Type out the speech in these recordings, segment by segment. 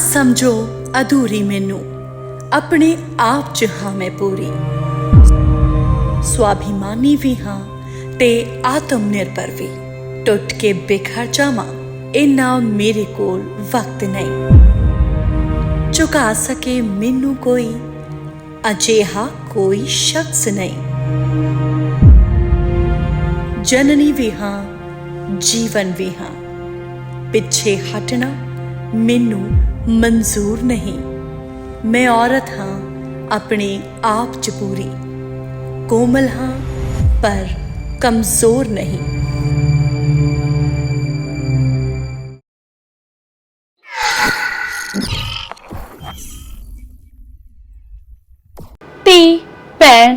ਸਮਝੋ ਅਧੂਰੀ ਮੈਨੂੰ, ਆਪਣੇ ਆਪ ਚ ਹਾਂ ਮੈਂ ਪੂਰੀ। ਸਵਾਭਿਮਾਨੀ ਵੀ ਹਾਂ ਤੇ ਆਤਮ ਨਿਰਭਰ ਵੀ, ਟੁੱਟ ਕੇ ਬਿਖਰ ਜਾਵਾਂ, ਇੰਨਾ ਮੇਰੇ ਕੋਲ ਵਕਤ ਨਹੀਂ। ਝੁਕਾ ਸਕੇ ਮੈਨੂੰ ਕੋਈ, ਅਜਿਹਾ ਕੋਈ ਸ਼ਖਸ ਨਹੀਂ। ਜਨਨੀ ਵੀ ਹਾਂ, ਜੀਵਨ ਵੀ ਹਾਂ, ਪਿੱਛੇ ਹਟਣਾ ਮੈਨੂੰ ਮਨਜ਼ੂਰ ਨਹੀਂ ਮੈਂ ਔਰਤ ਹਾਂ ਆਪਣੇ ਆਪ ਚ ਪੂਰੀ ਕੋਮਲ ਹਾਂ ਪਰ ਕਮਜ਼ੋਰ ਨਹੀਂ ਧੀ ਭੈਣ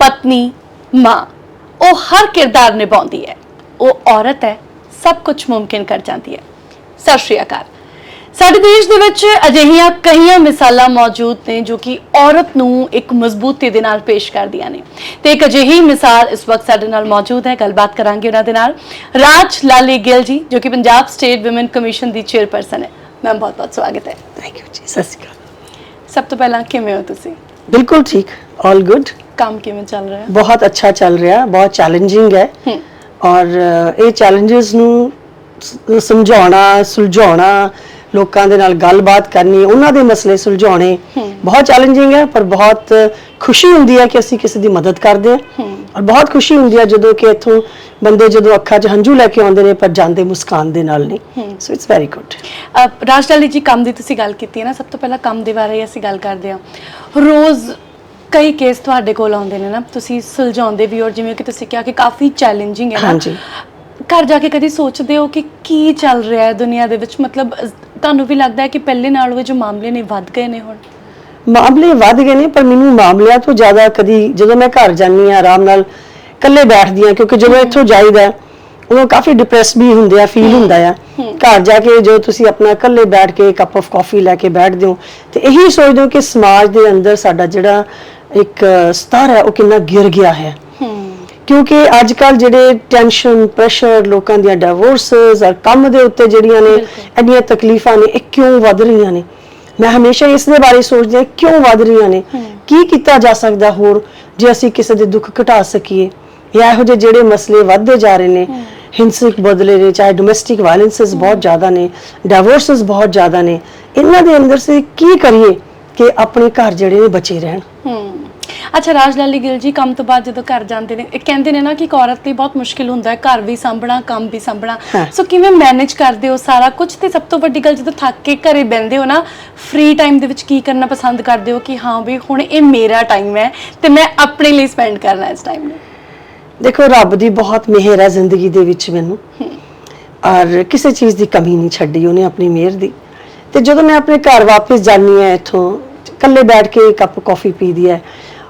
ਪਤਨੀ ਮਾਂ ਉਹ ਹਰ ਕਿਰਦਾਰ ਨਿਭਾਉਂਦੀ ਹੈ ਉਹ ਔਰਤ ਹੈ ਸਭ ਕੁਝ ਮੁਮਕਿਨ ਕਰ ਜਾਂਦੀ ਹੈ ਸਤਿ ਸ਼੍ਰੀ ਅਕਾਲ ਸਾਡੇ ਦੇਸ਼ ਦੇ ਵਿੱਚ ਅਜਿਹੀਆਂ ਕਈਆਂ ਮਿਸਾਲਾਂ ਮੌਜੂਦ ਨੇ ਜੋ ਕਿ ਔਰਤ ਨੂੰ ਇੱਕ ਮਜ਼ਬੂਤੀ ਦੇ ਨਾਲ ਪੇਸ਼ ਕਰਦੀਆਂ ਨੇ। ਤੇ ਇੱਕ ਅਜਿਹੀ ਮਿਸਾਲ ਇਸ ਵਕਤ ਸਾਡੇ ਨਾਲ ਮੌਜੂਦ ਹੈ। ਗੱਲਬਾਤ ਕਰਾਂਗੇ ਉਹਨਾਂ ਦੇ ਨਾਲ। ਰਾਜ ਲਾਲੀ ਗਿੱਲ ਜੀ ਜੋ ਕਿ ਪੰਜਾਬ ਸਟੇਟ ਔਮਨ ਕਮਿਸ਼ਨ ਦੀ ਚੇਅਰਪਰਸਨ ਹੈ। ਮੈਮ ਬਹੁਤ ਬਹੁਤ ਸਵਾਗਤ ਹੈ। ਥੈਂਕ ਯੂ ਜੀ ਸਤਿ ਸ਼੍ਰੀ ਅਕਾਲ। ਸਭ ਤੋਂ ਪਹਿਲਾਂ ਕਿਵੇਂ ਹੋ ਤੁਸੀਂ? ਬਿਲਕੁਲ ਠੀਕ ਆਲ ਗੁੱਡ ਕੰਮ ਕਿਵੇਂ ਚੱਲ ਰਿਹਾ? ਹੈ ਬਹੁਤ ਅੱਛਾ ਚੱਲ ਰਿਹਾ ਬਹੁਤ ਚੈਲੰਜਿੰਗ ਹੈ। ਔਰ ਇਹ ਚੈਲੰਜਸ ਨੂੰ ਸਮਝਾਉਣਾ ਸੁਲਝਾਉਣਾ ਲੋਕਾਂ ਦੇ ਨਾਲ ਗੱਲਬਾਤ ਕਰਨੀ ਉਹਨਾਂ ਦੇ ਮਸਲੇ ਸੁਲਝਾਉਣੇ ਬਹੁਤ ਚੈਲੰਜਿੰਗ ਹੈ ਪਰ ਬਹੁਤ ਖੁਸ਼ੀ ਹੁੰਦੀ ਹੈ ਕਿ ਅਸੀਂ ਕਿਸੇ ਦੀ ਮਦਦ ਕਰਦੇ ਹਾਂ। ਔਰ ਬਹੁਤ ਖੁਸ਼ੀ ਹੁੰਦੀ ਹੈ ਜਦੋਂ ਕਿ ਇੱਥੋਂ ਬੰਦੇ ਜਦੋਂ ਅੱਖਾਂ 'ਚ ਹੰਝੂ ਲੈ ਕੇ ਆਉਂਦੇ ਨੇ ਪਰ ਜਾਂਦੇ ਮੁਸਕਾਨ ਦੇ ਨਾਲ ਨਹੀਂ। So it's very good uh Rajdali ji ਕੰਮ ਦੀ ਤੁਸੀਂ ਗੱਲ ਕੀਤੀ ਹੈ ਨਾ ਸਭ ਤੋਂ ਪਹਿਲਾਂ ਕੰਮ ਦੇ ਬਾਰੇ ਅਸੀਂ ਗੱਲ ਕਰਦੇ ਹਾਂ। ਰੋਜ਼ ਕਈ ਕੇਸ ਤੁਹਾਡੇ ਕੋਲ ਆਉਂਦੇ ਨੇ ਨਾ ਤੁਸੀਂ ਸੁਲਝਾਉਂਦੇ ਵੀ ਔਰ ਜਿਵੇਂ ਕਿ ਤੁਸੀਂ ਕਿਹਾ ਕਿ ਕਾਫੀ ਚੈਲੰਜਿੰਗ ਹੈ ਨਾ। ਹਾਂਜੀ। ਘਰ ਜਾ ਕੇ ਕਦੀ ਸੋਚਦੇ ਹੋ ਕਿ ਕੀ ਚੱਲ ਰਿਹਾ ਹੈ ਦੁਨੀਆ ਦੇ ਵਿੱਚ? ਮਤਲਬ ਅਹ, ਤੁਹਾਨੂੰ ਵੀ ਲੱਗਦਾ ਹੈ ਕਿ ਪਹਿਲੇ ਨਾਲੋਂ ਜੋ ਮਾਮਲੇ ਨੇ ਵੱਧ ਗਏ ਨੇ ਹੁਣ? ਮਾਮਲੇ ਵੱਧ ਗਏ ਨੇ ਪਰ ਮੈਨੂੰ ਮਾਮਲਿਆਂ ਤੋਂ ਜ਼ਿਆਦਾ ਕਦੀ ਜਦੋਂ ਮੈਂ ਘਰ ਜਾਂਦੀ ਆ ਆਰਾਮ ਨਾਲ ਇਕੱਲੇ ਬੈਠਦੀ ਆ ਕਿਉਂਕਿ ਜਦੋਂ ਇੱਥੋਂ ਜਾਈਦਾ ਹੈ, ਉਦੋਂ ਕਾਫੀ ਡਿਪਰੈਸ ਵੀ ਹੁੰਦੇ ਆ ਫੀਲ ਹੁੰਦਾ ਆ। ਘਰ ਜਾ ਕੇ ਜੋ ਤੁਸੀਂ ਆਪਣਾ ਇਕੱਲੇ ਬੈਠ ਕੇ ਕੱਪ ਆਫ ਕਾਫੀ ਲੈ ਕੇ ਬੈਠਦੇ ਹੋ ਤੇ ਇਹੀ ਸੋਚਦੇ ਹੋ ਕਿ ਸਮਾਜ ਦੇ ਅੰਦਰ ਸਾਡਾ ਜਿਹੜਾ ਇੱਕ ਸਤਰ ਹੈ ਉਹ ਕਿੰਨਾ ਗਿਰ ਗਿਆ ਹੈ। ਕਿਉਂਕਿ ਅੱਜ ਕੱਲ ਜਿਹੜੇ ਟੈਨਸ਼ਨ ਪ੍ਰੈਸ਼ਰ ਲੋਕਾਂ ਦੀਆਂ ਡਿਵੋਰਸਸ ਔਰ ਕੰਮ ਦੇ ਉੱਤੇ ਜਿਹੜੀਆਂ ਨੇ ਇੰਨੀਆਂ ਤਕਲੀਫਾਂ ਨੇ ਇਹ ਕਿਉਂ ਵੱਧ ਰਹੀਆਂ ਨੇ? ਮੈਂ ਹਮੇਸ਼ਾ ਇਸ ਦੇ ਬਾਰੇ ਸੋਚਦੀ ਹਾਂ ਕਿਉਂ ਵੱਧ ਰਹੀਆਂ ਨੇ? ਕੀ ਕੀਤਾ ਜਾ ਸਕਦਾ ਹੋਰ ਜੇ ਅਸੀਂ ਕਿਸੇ ਦੇ ਦੁੱਖ ਘਟਾ ਸਕੀਏ? ਜਾਂ ਇਹੋ ਜਿਹੇ ਜਿਹੜੇ ਮਸਲੇ ਵੱਧਦੇ ਜਾ ਰਹੇ ਨੇ ਹਿੰਸਕ ਬਦਲੇ ਨੇ ਚਾਹੇ ਡੋਮੈਸਟਿਕ ਵਾਇਲੈਂਸਸ ਬਹੁਤ ਜ਼ਿਆਦਾ ਨੇ ਡਿਵੋਰਸਸ ਬਹੁਤ ਜ਼ਿਆਦਾ ਨੇ ਇਹਨਾਂ ਦੇ ਅੰਦਰ ਸੇ ਕੀ ਕਰੀਏ ਕਿ ਆਪਣੇ ਘਰ ਜਿਹੜੇ ਨੇ ਬਚੇ ਰਹਿਣ? ਹੂੰ। ਅੱਛਾ ਰਾਜ ਲਾਲੀ ਗਿੱਲ ਜੀ ਕੰਮ ਤੋਂ ਬਾਅਦ ਜਦੋਂ ਘਰ ਜਾਂਦੇ ਨੇ ਇਹ ਕਹਿੰਦੇ ਨੇ ਨਾ ਕਿ ਇੱਕ ਔਰਤ ਲਈ ਬਹੁਤ ਮੁਸ਼ਕਿਲ ਹੁੰਦਾ ਹੈ ਘਰ ਵੀ ਸੰਭਣਾ ਕੰਮ ਵੀ ਸੰਭਣਾ। ਸੋ ਕਿਵੇਂ ਮੈਨੇਜ ਕਰਦੇ ਹੋ ਸਾਰਾ ਕੁਝ ਤੇ ਸਭ ਤੋਂ ਵੱਡੀ ਗੱਲ ਜਦੋਂ ਥੱਕ ਕੇ ਘਰੇ ਬੈੰਦੇ ਹੋ ਨਾ ਫ੍ਰੀ ਟਾਈਮ ਦੇ ਵਿੱਚ ਕੀ ਕਰਨਾ ਪਸੰਦ ਕਰਦੇ ਹੋ ਕਿ ਹਾਂ ਵੀ ਹੁਣ ਇਹ ਮੇਰਾ ਟਾਈਮ ਹੈ ਤੇ ਮੈਂ ਆਪਣੇ ਲਈ ਸਪੈਂਡ ਕਰਨਾ ਇਸ ਟਾਈਮ ਨੂੰ? ਦੇਖੋ ਰੱਬ ਦੀ ਬਹੁਤ ਮਿਹਰ ਹੈ ਜ਼ਿੰਦਗੀ ਦੇ ਵਿੱਚ ਮੈਨੂੰ। ਔਰ ਕਿਸੇ ਚੀਜ਼ ਦੀ ਕਮੀ ਨਹੀਂ ਛੱਡੀ ਉਹਨੇ ਆਪਣੀ ਮਿਹਰ ਦੀ। ਤੇ ਜਦੋਂ ਮੈਂ ਆਪਣੇ ਘਰ ਵਾਪਸ ਜਾਨੀ ਹੈ ਇੱਥੋਂ ਇਕੱਲੇ ਬੈਠ ਕੇ ਇੱਕ ਕੱਪ ਕਾਫੀ ਪੀਦੀ ਹੈ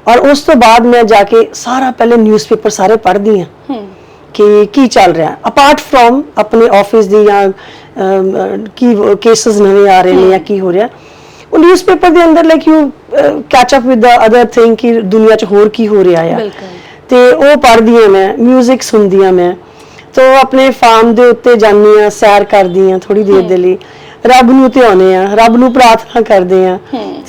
ਔਰ ਉਸ ਤੋਂ ਬਾਅਦ ਮੈਂ ਜਾ ਕੇ ਸਾਰਾ ਪਹਿਲੇ ਨਿਊਜ਼ਪੇਪਰ ਸਾਰੇ ਪੜ੍ਹਦੀ ਹੂੰ ਕਿ ਕੀ ਚੱਲ ਰਿਹਾ। ਅਪਾਰਟ ਫਰੋਮ ਆਪਣੇ ਆਫਿਸ ਦੀ ਜਾਂ ਕੀ ਕੇਸਸ ਨਵੇਂ ਆ ਰਹੇ ਨੇ ਜਾਂ ਕੀ ਹੋ ਰਿਹਾ ਉਹ ਨਿਊਜ਼ਪੇਪਰ ਦੇ ਅੰਦਰ like you catch up with the other thing ਕਿ ਦੁਨੀਆ 'ਚ ਹੋਰ ਕੀ ਹੋ ਰਿਹਾ ਆ। ਤੇ ਉਹ ਪੜ੍ਹਦੀ ਹਾਂ ਮੈਂ 뮤직 ਸੁਣਦੀ ਹਾਂ ਮੈਂ। ਤੋ ਆਪਣੇ ਫਾਰਮ ਦੇ ਉੱਤੇ ਜਾਂਦੀ ਆ ਸੈਰ ਕਰਦੀ ਆ ਥੋੜੀ ਦੇਰ ਦੇ ਲਈ। ਰੱਬ ਨੂੰ ਧਿਆਉਂਦੇ ਆ ਰੱਬ ਨੂੰ ਪ੍ਰਾਰਥਨਾ ਕਰਦੇ ਆ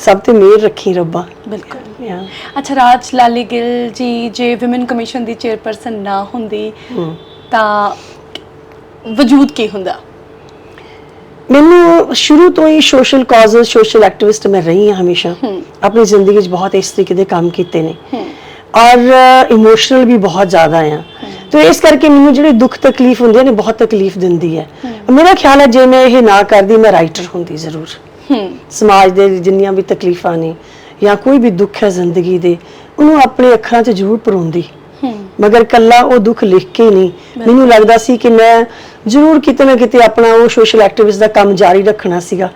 ਸਭ ਤੇ ਮਿਹਰ ਰੱਖੀ ਰੱਬਾ। ਬਿਲਕੁਲ। Yeah. ਅੱਛਾ ਰਾਜ ਲਾਲੀ ਗਿੱਲ ਜੀ ਜੇ ਵਿਮਨ ਕਮਿਸ਼ਨ ਦੀ ਚੇਅਰਪਰਸਨ ਨਾ ਹੁੰਦੀ ਤਾਂ ਵਜੂਦ ਕੀ ਹੁੰਦਾ? ਮੈਨੂੰ ਸ਼ੁਰੂ ਤੋਂ ਹੀ ਸੋਸ਼ਲ ਕਾਜ਼ਸ ਸੋਸ਼ਲ ਐਕਟਿਵਿਸਟ ਮੈਂ ਰਹੀ ਹਾਂ ਹਮੇਸ਼ਾ। ਆਪਣੀ ਜ਼ਿੰਦਗੀ 'ਚ ਬਹੁਤ ਇਸ ਤਰੀਕੇ ਦੇ ਕੰਮ ਕੀਤੇ ਨੇ। ਔਰ ਇਮੋਸ਼ਨਲ ਵੀ ਬਹੁਤ ਜ਼ਿਆਦਾ ਆ। ਤੇ ਇਸ ਕਰਕੇ ਮੈਨੂੰ ਜਿਹੜੇ ਦੁੱਖ ਤਕਲੀਫ ਹੁੰਦੇ ਨੇ ਬਹੁਤ ਤਕਲੀਫ ਦਿੰਦੀ ਹੈ। ਮੇਰਾ ਖਿਆਲ ਹੈ ਜੇ ਮੈਂ ਇਹ ਨਾ ਕਰਦੀ ਮੈਂ ਰਾਈਟਰ ਹੁੰਦੀ ਜ਼ਰੂਰ। ਸਮਾਜ ਦੇ ਜਿੰਨੀਆਂ ਵੀ ਤਕਲੀਫਾਂ ਨੇ ਜਾਂ ਕੋਈ ਵੀ ਦੁੱਖ ਹੈ ਜ਼ਿੰਦਗੀ ਦੇ ਉਹਨੂੰ ਆਪਣੇ ਅੱਖਰਾਂ 'ਚ ਜ਼ਰੂਰ ਪਰੋਂਦੀ ਮਗਰ ਕੱਲਾ ਉਹ ਦੁੱਖ ਲਿਖ ਕੇ ਨਹੀਂ। ਮੈਨੂੰ ਲੱਗਦਾ ਸੀ ਕਿ ਮੈਂ ਜ਼ਰੂਰ ਕਿਤੇ ਨਾ ਕਿਤੇ ਆਪਣਾ ਉਹ ਸੋਸ਼ਲ ਐਕਟਿਵਿਸਟ ਦਾ ਕੰਮ ਜਾਰੀ ਰੱਖਣਾ ਸੀਗਾ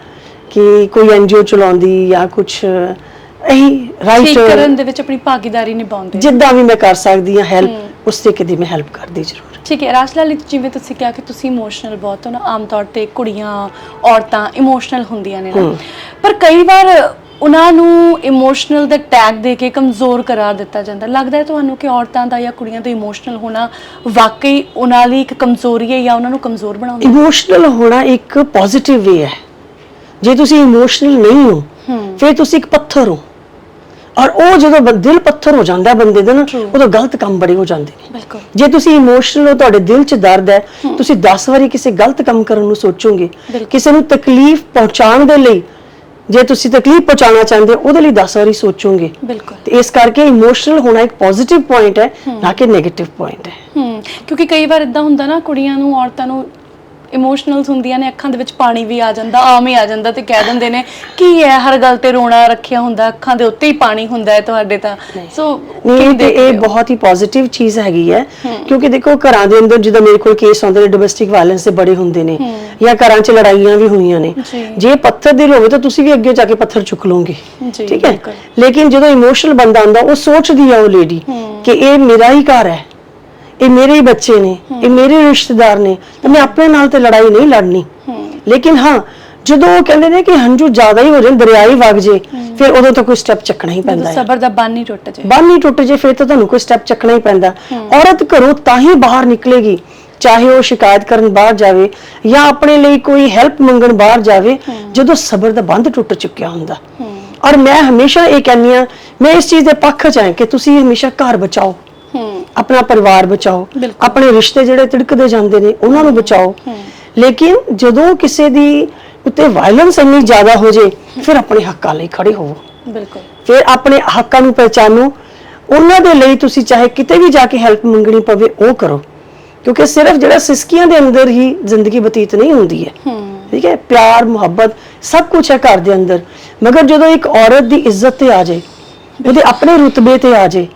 ਕਿ ਕੋਈ ਐਨਜੀਓ ਚਲਾਉਂਦੀ ਜਾਂ ਕੁਝ ਇਹੀ ਠੀਕ ਰਾਈਟਰ ਕਰਨ ਦੇ ਵਿੱਚ ਆਪਣੀ ਭਾਗੀਦਾਰੀ ਨਿਭਾਉਂਦੇ। ਜਿੱਦਾਂ ਵੀ ਮੈਂ ਕਰ ਸਕਦੀ ਹਾਂ ਹੈਲਪ ਉਸ ਤਰੀਕੇ ਦੀ ਮੈਂ ਹੈਲਪ ਕਰਦੀ ਜ਼ਰੂਰ। ਠੀਕ ਹੈ ਰਾਜ ਲਾਲੀ ਜਿਵੇਂ ਤੁਸੀਂ ਕਿਹਾ ਕਿ ਤੁਸੀਂ ਇਮੋਸ਼ਨਲ ਬਹੁਤ ਹੋ ਨਾ ਆਮ ਤੌਰ ਤੇ ਕੁੜੀਆਂ ਔਰਤਾਂ ਇਮੋਸ਼ਨਲ ਹੁੰਦੀਆਂ ਨੇ ਨਾ। ਪਰ ਕਈ ਵਾਰ ਉਹਨਾਂ ਨੂੰ ਇਮੋਸ਼ਨਲ ਦਾ ਟੈਗ ਦੇ ਕੇ ਕਮਜ਼ੋਰ ਕਰਾਰ ਦਿੱਤਾ ਜਾਂਦਾ। ਲੱਗਦਾ ਹੈ ਤੁਹਾਨੂੰ ਕਿ ਔਰਤਾਂ ਦਾ ਜਾਂ ਕੁੜੀਆਂ ਦਾ ਇਮੋਸ਼ਨਲ ਹੋਣਾ ਵਾਕਈ ਉਹਨਾਂ ਲਈ ਇੱਕ ਕਮਜ਼ੋਰੀ ਹੈ ਜਾਂ ਉਹਨਾਂ ਨੂੰ ਕਮਜ਼ੋਰ ਬਣਾਉਂਦਾ ਹੈ? ਇਮੋਸ਼ਨਲ ਹੋਣਾ ਇੱਕ ਪੋਜ਼ਿਟਿਵ ਵੇ ਹੈ। ਜੇ ਤੁਸੀਂ ਇਮੋਸ਼ਨਲ ਨਹੀਂ ਹੋ ਫਿਰ ਤੁਸੀਂ ਇੱਕ ਪੱਥਰ ਹੋ। ਔਰ ਉਹ ਜਦੋਂ ਦਿਲ ਪੱਥਰ ਹੋ ਜਾਂਦਾ ਬੰਦੇ ਦਾ ਨਾ ਉਦੋਂ ਗਲਤ ਕੰਮ ਬੜੇ ਹੋ ਜਾਂਦੇ ਨੇ। ਬਿਲਕੁਲ। ਜੇ ਤੁਸੀਂ ਇਮੋਸ਼ਨਲ ਹੋ ਤੁਹਾਡੇ ਦਿਲ 'ਚ ਦਰਦ ਹੈ ਤੁਸੀਂ 10 ਵਾਰੀ ਕਿਸੇ ਗਲਤ ਕੰਮ ਕਰਨ ਨੂੰ ਸੋਚੋਗੇ। ਕਿਸੇ ਨੂੰ ਤਕਲੀਫ ਪਹੁੰਚਾਉਣ ਦੇ ਲਈ ਜੇ ਤੁਸੀਂ ਤਕਲੀਫ ਪਹੁੰਚਾਉਣਾ ਚਾਹੁੰਦੇ ਹੋ ਉਹਦੇ ਲਈ 10 ਵਾਰੀ ਸੋਚੋਗੇ। ਬਿਲਕੁਲ। ਤੇ ਇਸ ਕਰਕੇ ਇਮੋਸ਼ਨਲ ਹੋਣਾ ਇੱਕ ਪੋਜ਼ਿਟਿਵ ਪੁਆਇੰਟ ਹੈ ਨਾ ਕਿ 네ਗੇਟਿਵ ਪੁਆਇੰਟ ਹੈ। ਹੂੰ ਕਿਉਂਕਿ ਕਈ ਵਾਰ ਇਦਾਂ ਹੁੰਦਾ ਨਾ ਕੁੜੀਆਂ ਨੂੰ ਔਰਤਾਂ ਨੂੰ ਇਮੋਸ਼ਨਲਸ ਹੁੰਦੀਆਂ ਨੇ ਅੱਖਾਂ ਦੇ ਵਿੱਚ ਪਾਣੀ ਵੀ ਆ ਜਾਂਦਾ ਆਮ ਹੀ ਆ ਜਾਂਦਾ ਤੇ ਕਹਿ ਦਿੰਦੇ ਨੇ ਕੀ ਹੈ ਹਰ ਗੱਲ ਤੇ ਰੋਣਾ ਰੱਖਿਆ ਹੁੰਦਾ ਅੱਖਾਂ ਦੇ ਉੱਤੇ ਹੀ ਪਾਣੀ ਹੁੰਦਾ ਹੈ ਤੁਹਾਡੇ ਤਾਂ। ਸੋ ਨਹੀਂ ਤੇ ਇਹ ਬਹੁਤ ਹੀ ਪੋਜ਼ਿਟਿਵ ਚੀਜ਼ ਹੈਗੀ ਹੈ ਕਿਉਂਕਿ ਦੇਖੋ ਘਰਾਂ ਦੇ ਅੰਦਰ ਜਦੋਂ ਮੇਰੇ ਕੋਲ ਕੇਸ ਆਉਂਦੇ ਨੇ ਡੋਮੈਸਟਿਕ ਵਾਇਲੈਂਸ ਦੇ ਬੜੇ ਹੁੰਦੇ ਨੇ ਜਾਂ ਘਰਾਂ 'ਚ ਲੜਾਈਆਂ ਵੀ ਹੋਈਆਂ ਨੇ ਜੀ। ਪੱਥਰ ਦਿਲ ਹੋਵੇ ਤਾਂ ਤੁਸੀਂ ਵੀ ਅੱਗੇ ਜਾ ਕੇ ਪੱਥਰ ਚੁੱਕ ਲਓਗੇ ਠੀਕ ਹੈ। ਲੇਕਿਨ ਜਦੋਂ ਇਮੋਸ਼ਨਲ ਬੰਦਾ ਹੁੰਦਾ ਉਹ ਸੋਚਦੀ ਹੈ ਉਹ ਲੇਡੀ ਕਿ ਇਹ ਮੇਰਾ ਹੀ ਘਰ ਹੈ ਇਹ ਮੇਰੇ ਹੀ ਬੱਚੇ ਨੇ ਇਹ ਮੇਰੇ ਰਿਸ਼ਤੇਦਾਰ ਨੇ ਤੇ ਮੈਂ ਆਪਣੇ ਨਾਲ ਤੇ ਲੜਾਈ ਨਹੀਂ ਲੜਨੀ। ਲੇਕਿਨ ਹਾਂ ਜਦੋਂ ਉਹ ਕਹਿੰਦੇ ਨੇ ਕਿ ਹੰਝੂ ਜ਼ਿਆਦਾ ਹੀ ਹੋ ਜਾਣ ਦਰਿਆ ਹੀ ਵਗ ਜੇ ਫਿਰ ਉਦੋਂ ਤਾਂ ਕੋਈ ਸਟੈਪ ਚੱਕਣਾ ਹੀ ਪੈਂਦਾ ਹੈ। ਸਬਰ ਦਾ ਬੰਨ ਹੀ ਟੁੱਟ ਜਾਏ। ਬੰਨ ਹੀ ਟੁੱਟ ਜੇ ਫਿਰ ਤਾਂ ਤੁਹਾਨੂੰ ਕੋਈ ਸਟੈਪ ਚੱਕਣਾ ਹੀ ਪੈਂਦਾ। ਔਰਤ ਘਰੋਂ ਤਾਂ ਹੀ ਬਾਹਰ ਨਿਕਲੇਗੀ ਚਾਹੇ ਉਹ ਸ਼ਿਕਾਇਤ ਕਰਨ ਬਾਹਰ ਜਾਵੇ ਜਾਂ ਆਪਣੇ ਲਈ ਕੋਈ ਹੈਲਪ ਮੰਗਣ ਬਾਹਰ ਜਾਵੇ ਜਦੋਂ ਸਬਰ ਦਾ ਬੰਦ ਟੁੱਟ ਚੁੱਕਿਆ ਹੁੰਦਾ। ਔਰ ਮੈਂ ਹਮੇਸ਼ਾ ਇਹ ਕਹਿੰਦੀ ਆ ਮੈਂ ਇਸ ਚੀਜ਼ ਦੇ ਪੱਖ ਚ ਹਾਂ ਕਿ ਤੁਸੀਂ ਹਮੇਸ਼ਾ ਘਰ ਬਚਾਓ। ਆਪਣਾ ਪਰਿਵਾਰ ਬਚਾਓ। ਆਪਣੇ ਰਿਸ਼ਤੇ ਜਿਹੜੇ ਤਿੜਕਦੇ ਜਾਂਦੇ ਨੇ ਉਹਨਾਂ ਨੂੰ ਬਚਾਓ। ਲੇਕਿਨ ਜਦੋਂ ਕਿਸੇ ਦੀ ਉੱਤੇ ਵਾਇਲੈਂਸ ਇੰਨੀ ਜ਼ਿਆਦਾ ਹੋ ਜੇ ਫਿਰ ਆਪਣੇ ਹੱਕਾਂ ਲਈ ਖੜੇ ਹੋਵੋ। ਬਿਲਕੁਲ। ਫਿਰ ਆਪਣੇ ਹੱਕਾਂ ਨੂੰ ਪਹਿਚਾਨੋ। ਉਹਨਾਂ ਦੇ ਲਈ ਤੁਸੀਂ ਚਾਹੇ ਕਿਤੇ ਵੀ ਜਾ ਕੇ ਹੈਲਪ ਮੰਗਣੀ ਪਵੇ ਉਹ ਕਰੋ। ਕਿਉਂਕਿ ਸਿਰਫ ਜਿਹੜਾ ਸਿਸਕੀਆਂ ਦੇ ਅੰਦਰ ਹੀ ਜ਼ਿੰਦਗੀ ਬਤੀਤ ਨਹੀਂ ਹੁੰਦੀ ਹੈ। ਠੀਕ ਹੈ? ਪਿਆਰ ਮੁਹੱਬਤ ਸਭ ਕੁਝ ਹੈ ਘਰ ਦੇ ਅੰਦਰ। ਮਗਰ ਜਦੋਂ ਇੱਕ ਔਰਤ ਦੀ ਇੱਜ਼ਤ ਤੇ ਆ ਜਾਏ ਉਹਦੇ ਆਪਣੇ ਰੁਤਬੇ ਤੇ ਆ ਜਾਏ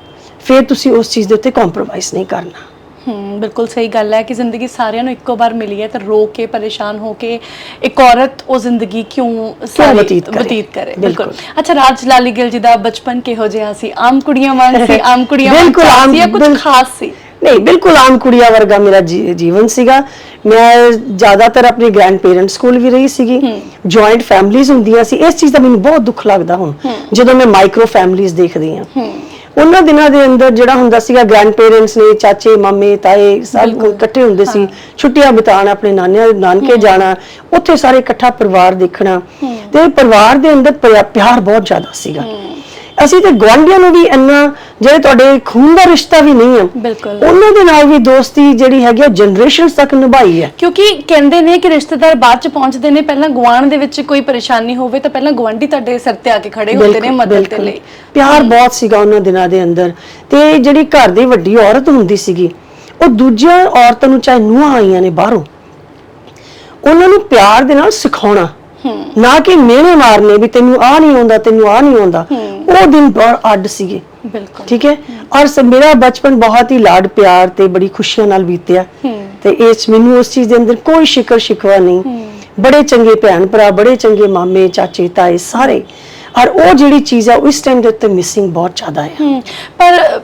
ਫਿਰ ਤੁਸੀਂ ਉਸ ਚੀਜ਼ ਦੇ ਉੱਤੇ ਕੰਪਰੋਮਾਈਜ਼ ਨਹੀਂ ਕਰਨਾ। ਹੂੰ ਬਿਲਕੁਲ ਸਹੀ ਗੱਲ ਹੈ ਕਿ ਜ਼ਿੰਦਗੀ ਸਾਰਿਆਂ ਨੂੰ ਇੱਕੋ ਵਾਰ ਮਿਲੀ ਹੈ ਤਾਂ ਰੋ ਕੇ ਪਰੇਸ਼ਾਨ ਹੋ ਕੇ ਇੱਕ ਔਰਤ ਉਹ ਜ਼ਿੰਦਗੀ ਕਿਉਂ ਸਾਰੀ ਬਤੀਤ ਕਰੇ। ਬਤੀਤ ਕਰੇ? ਬਿਲਕੁਲ। ਅੱਛਾ ਰਾਜ ਲਾਲੀ ਗਿੱਲ ਜੀ ਦਾ ਬਚਪਨ ਕਿਹੋ ਜਿਹਾ ਸੀ? ਆਮ ਕੁੜੀਆਂ ਵਾਂਗ ਸੀ ਆਮ ਕੁੜੀਆਂ ਵਾਂਗ ਬਿਲਕੁਲ ਆਮ- ਸੀ ਜਾਂ ਕੁਝ ਬਿਲ- ਖਾਸ ਸੀ? ਨਹੀਂ ਬਿਲਕੁਲ ਆਮ ਕੁੜੀਆਂ ਵਰਗਾ ਮੇਰਾ ਜੀ- ਜੀਵਨ ਸੀਗਾ। ਮੈਂ ਜ਼ਿਆਦਾਤਰ ਆਪਣੇ ਗ੍ਰੈਂਡ ਪੇਰੈਂਟਸ ਕੋਲ ਵੀ ਰਹੀ ਸੀਗੀ। ਜੁਆਇੰਟ ਫੈਮਲੀਆਂ ਹੁੰਦੀਆਂ ਸੀ। ਇਸ ਚੀਜ਼ ਦਾ ਮੈਨੂੰ ਬਹੁਤ ਦੁੱਖ ਲੱਗਦਾ ਹੁਣ। ਜਦੋਂ ਮੈਂ ਮਾਈਕਰੋ ਫੈਮਲੀਆਂ ਦੇਖਦੀ ਹਾਂ। ਉਹਨਾਂ ਦਿਨਾਂ ਦੇ ਅੰਦਰ ਜਿਹੜਾ ਹੁੰਦਾ ਸੀਗਾ ਗ੍ਰੈਂਡ ਪੇਰੈਂਟਸ ਨੇ ਚਾਚੇ ਮਾਮੇ ਤਾਏ ਸਭ ਇਕੱਠੇ ਹੁੰਦੇ ਸੀ ਛੁੱਟੀਆਂ ਬਿਤਾਉਣ ਆਪਣੇ ਨਾਨਿਆਂ ਨਾਨਕੇ ਜਾਣਾ ਉੱਥੇ ਸਾਰੇ ਇਕੱਠਾ ਪਰਿਵਾਰ ਦੇਖਣਾ। ਤੇ ਪਰਿਵਾਰ ਦੇ ਅੰਦਰ ਪਿਆ- ਪਿਆਰ ਬਹੁਤ ਜ਼ਿਆਦਾ ਸੀਗਾ। ਅਸੀਂ ਤੇ ਗੁਆਂਢੀਆਂ ਨੂੰ ਵੀ ਇੰਨਾ ਜਿਹੜੇ ਤੁਹਾਡੇ ਖੂਨ ਦਾ ਰਿਸ਼ਤਾ ਵੀ ਨਹੀਂ ਹੈ ਬਿਲਕੁਲ। ਉਹਨਾਂ ਦੇ ਨਾਲ ਵੀ ਦੋਸਤੀ ਜਿਹੜੀ ਹੈਗੀ ਜਨਰੇਸ਼ਨਸ ਤੱਕ ਨਿਭਾਈ ਹੈ ਕਿਉਂਕਿ ਕਹਿੰਦੇ ਨੇ ਕਿ ਰਿਸ਼ਤੇਦਾਰ ਬਾਅਦ ਚ ਪਹੁੰਚਦੇ ਨੇ ਪਹਿਲਾਂ ਗੁਆਂਢ ਦੇ ਵਿੱਚ ਕੋਈ ਪਰੇਸ਼ਾਨੀ ਹੋਵੇ ਤਾਂ ਪਹਿਲਾਂ ਗੁਆਂਢੀ ਤੁਹਾਡੇ ਸਿਰ ਤੇ ਆ ਕੇ ਖੜੇ ਹੁੰਦੇ ਨੇ ਮਦਦ ਦੇ। ਲਈ। ਪਿਆਰ ਬਹੁਤ ਸੀਗਾ ਉਹਨਾਂ ਦਿਨਾਂ ਦੇ ਅੰਦਰ। ਤੇ ਜਿਹੜੀ ਘਰ ਦੀ ਵੱਡੀ ਔਰਤ ਹੁੰਦੀ ਸੀਗੀ ਉਹ ਦੂਜੀਆਂ ਔਰਤਾਂ ਨੂੰ ਚਾਹੇ ਨੂੰਹਾਂ ਆਈਆਂ ਨੇ ਬਾਹਰੋਂ ਉਹਨਾਂ ਨੂੰ ਪਿਆਰ ਦੇ ਨਾਲ ਸਿਖਾਉਣਾ। ਨਾ ਕਿ ਮਿਹਣੇ ਮਾਰਨੇ ਵੀ ਤੈਨੂੰ ਆ ਨਹੀਂ ਆਉਂਦਾ ਤੈਨੂੰ ਆ ਨਹੀਂ ਆਉਂਦਾ। ਉਹ ਦਿਨ ਬਹੁਤ ਅੱਡ ਸੀਗੇ। ਬਿਲਕੁਲ। ਠੀਕ ਹੈ? ਔਰ ਸ- ਮੇਰਾ ਬਚਪਨ ਬਹੁਤ ਹੀ ਲਾਡ ਪਿਆਰ ਤੇ ਬੜੀ ਖੁਸ਼ੀਆਂ ਨਾਲ ਬੀਤਿਆ। ਤੇ ਇਸ ਮੈਨੂੰ ਉਸ ਚੀਜ਼ ਦੇ ਅੰਦਰ ਕੋਈ ਸ਼ਿਕਰ ਸ਼ਿਕਵਾ ਨਹੀਂ। ਬੜੇ ਚੰਗੇ ਭੈਣ ਭਰਾ ਬੜੇ ਚੰਗੇ ਮਾਮੇ ਚਾਚੇ ਤਾਏ ਸਾਰੇ। ਔਰ ਉਹ ਜਿਹੜੀ ਚੀਜ਼ ਆ ਉਸ ਟਾਈਮ ਦੇ ਉੱਤੇ ਮਿਸਿੰਗ ਬਹੁਤ ਜ਼ਿਆਦਾ ਹੈ। ਹਮ, ਪਰ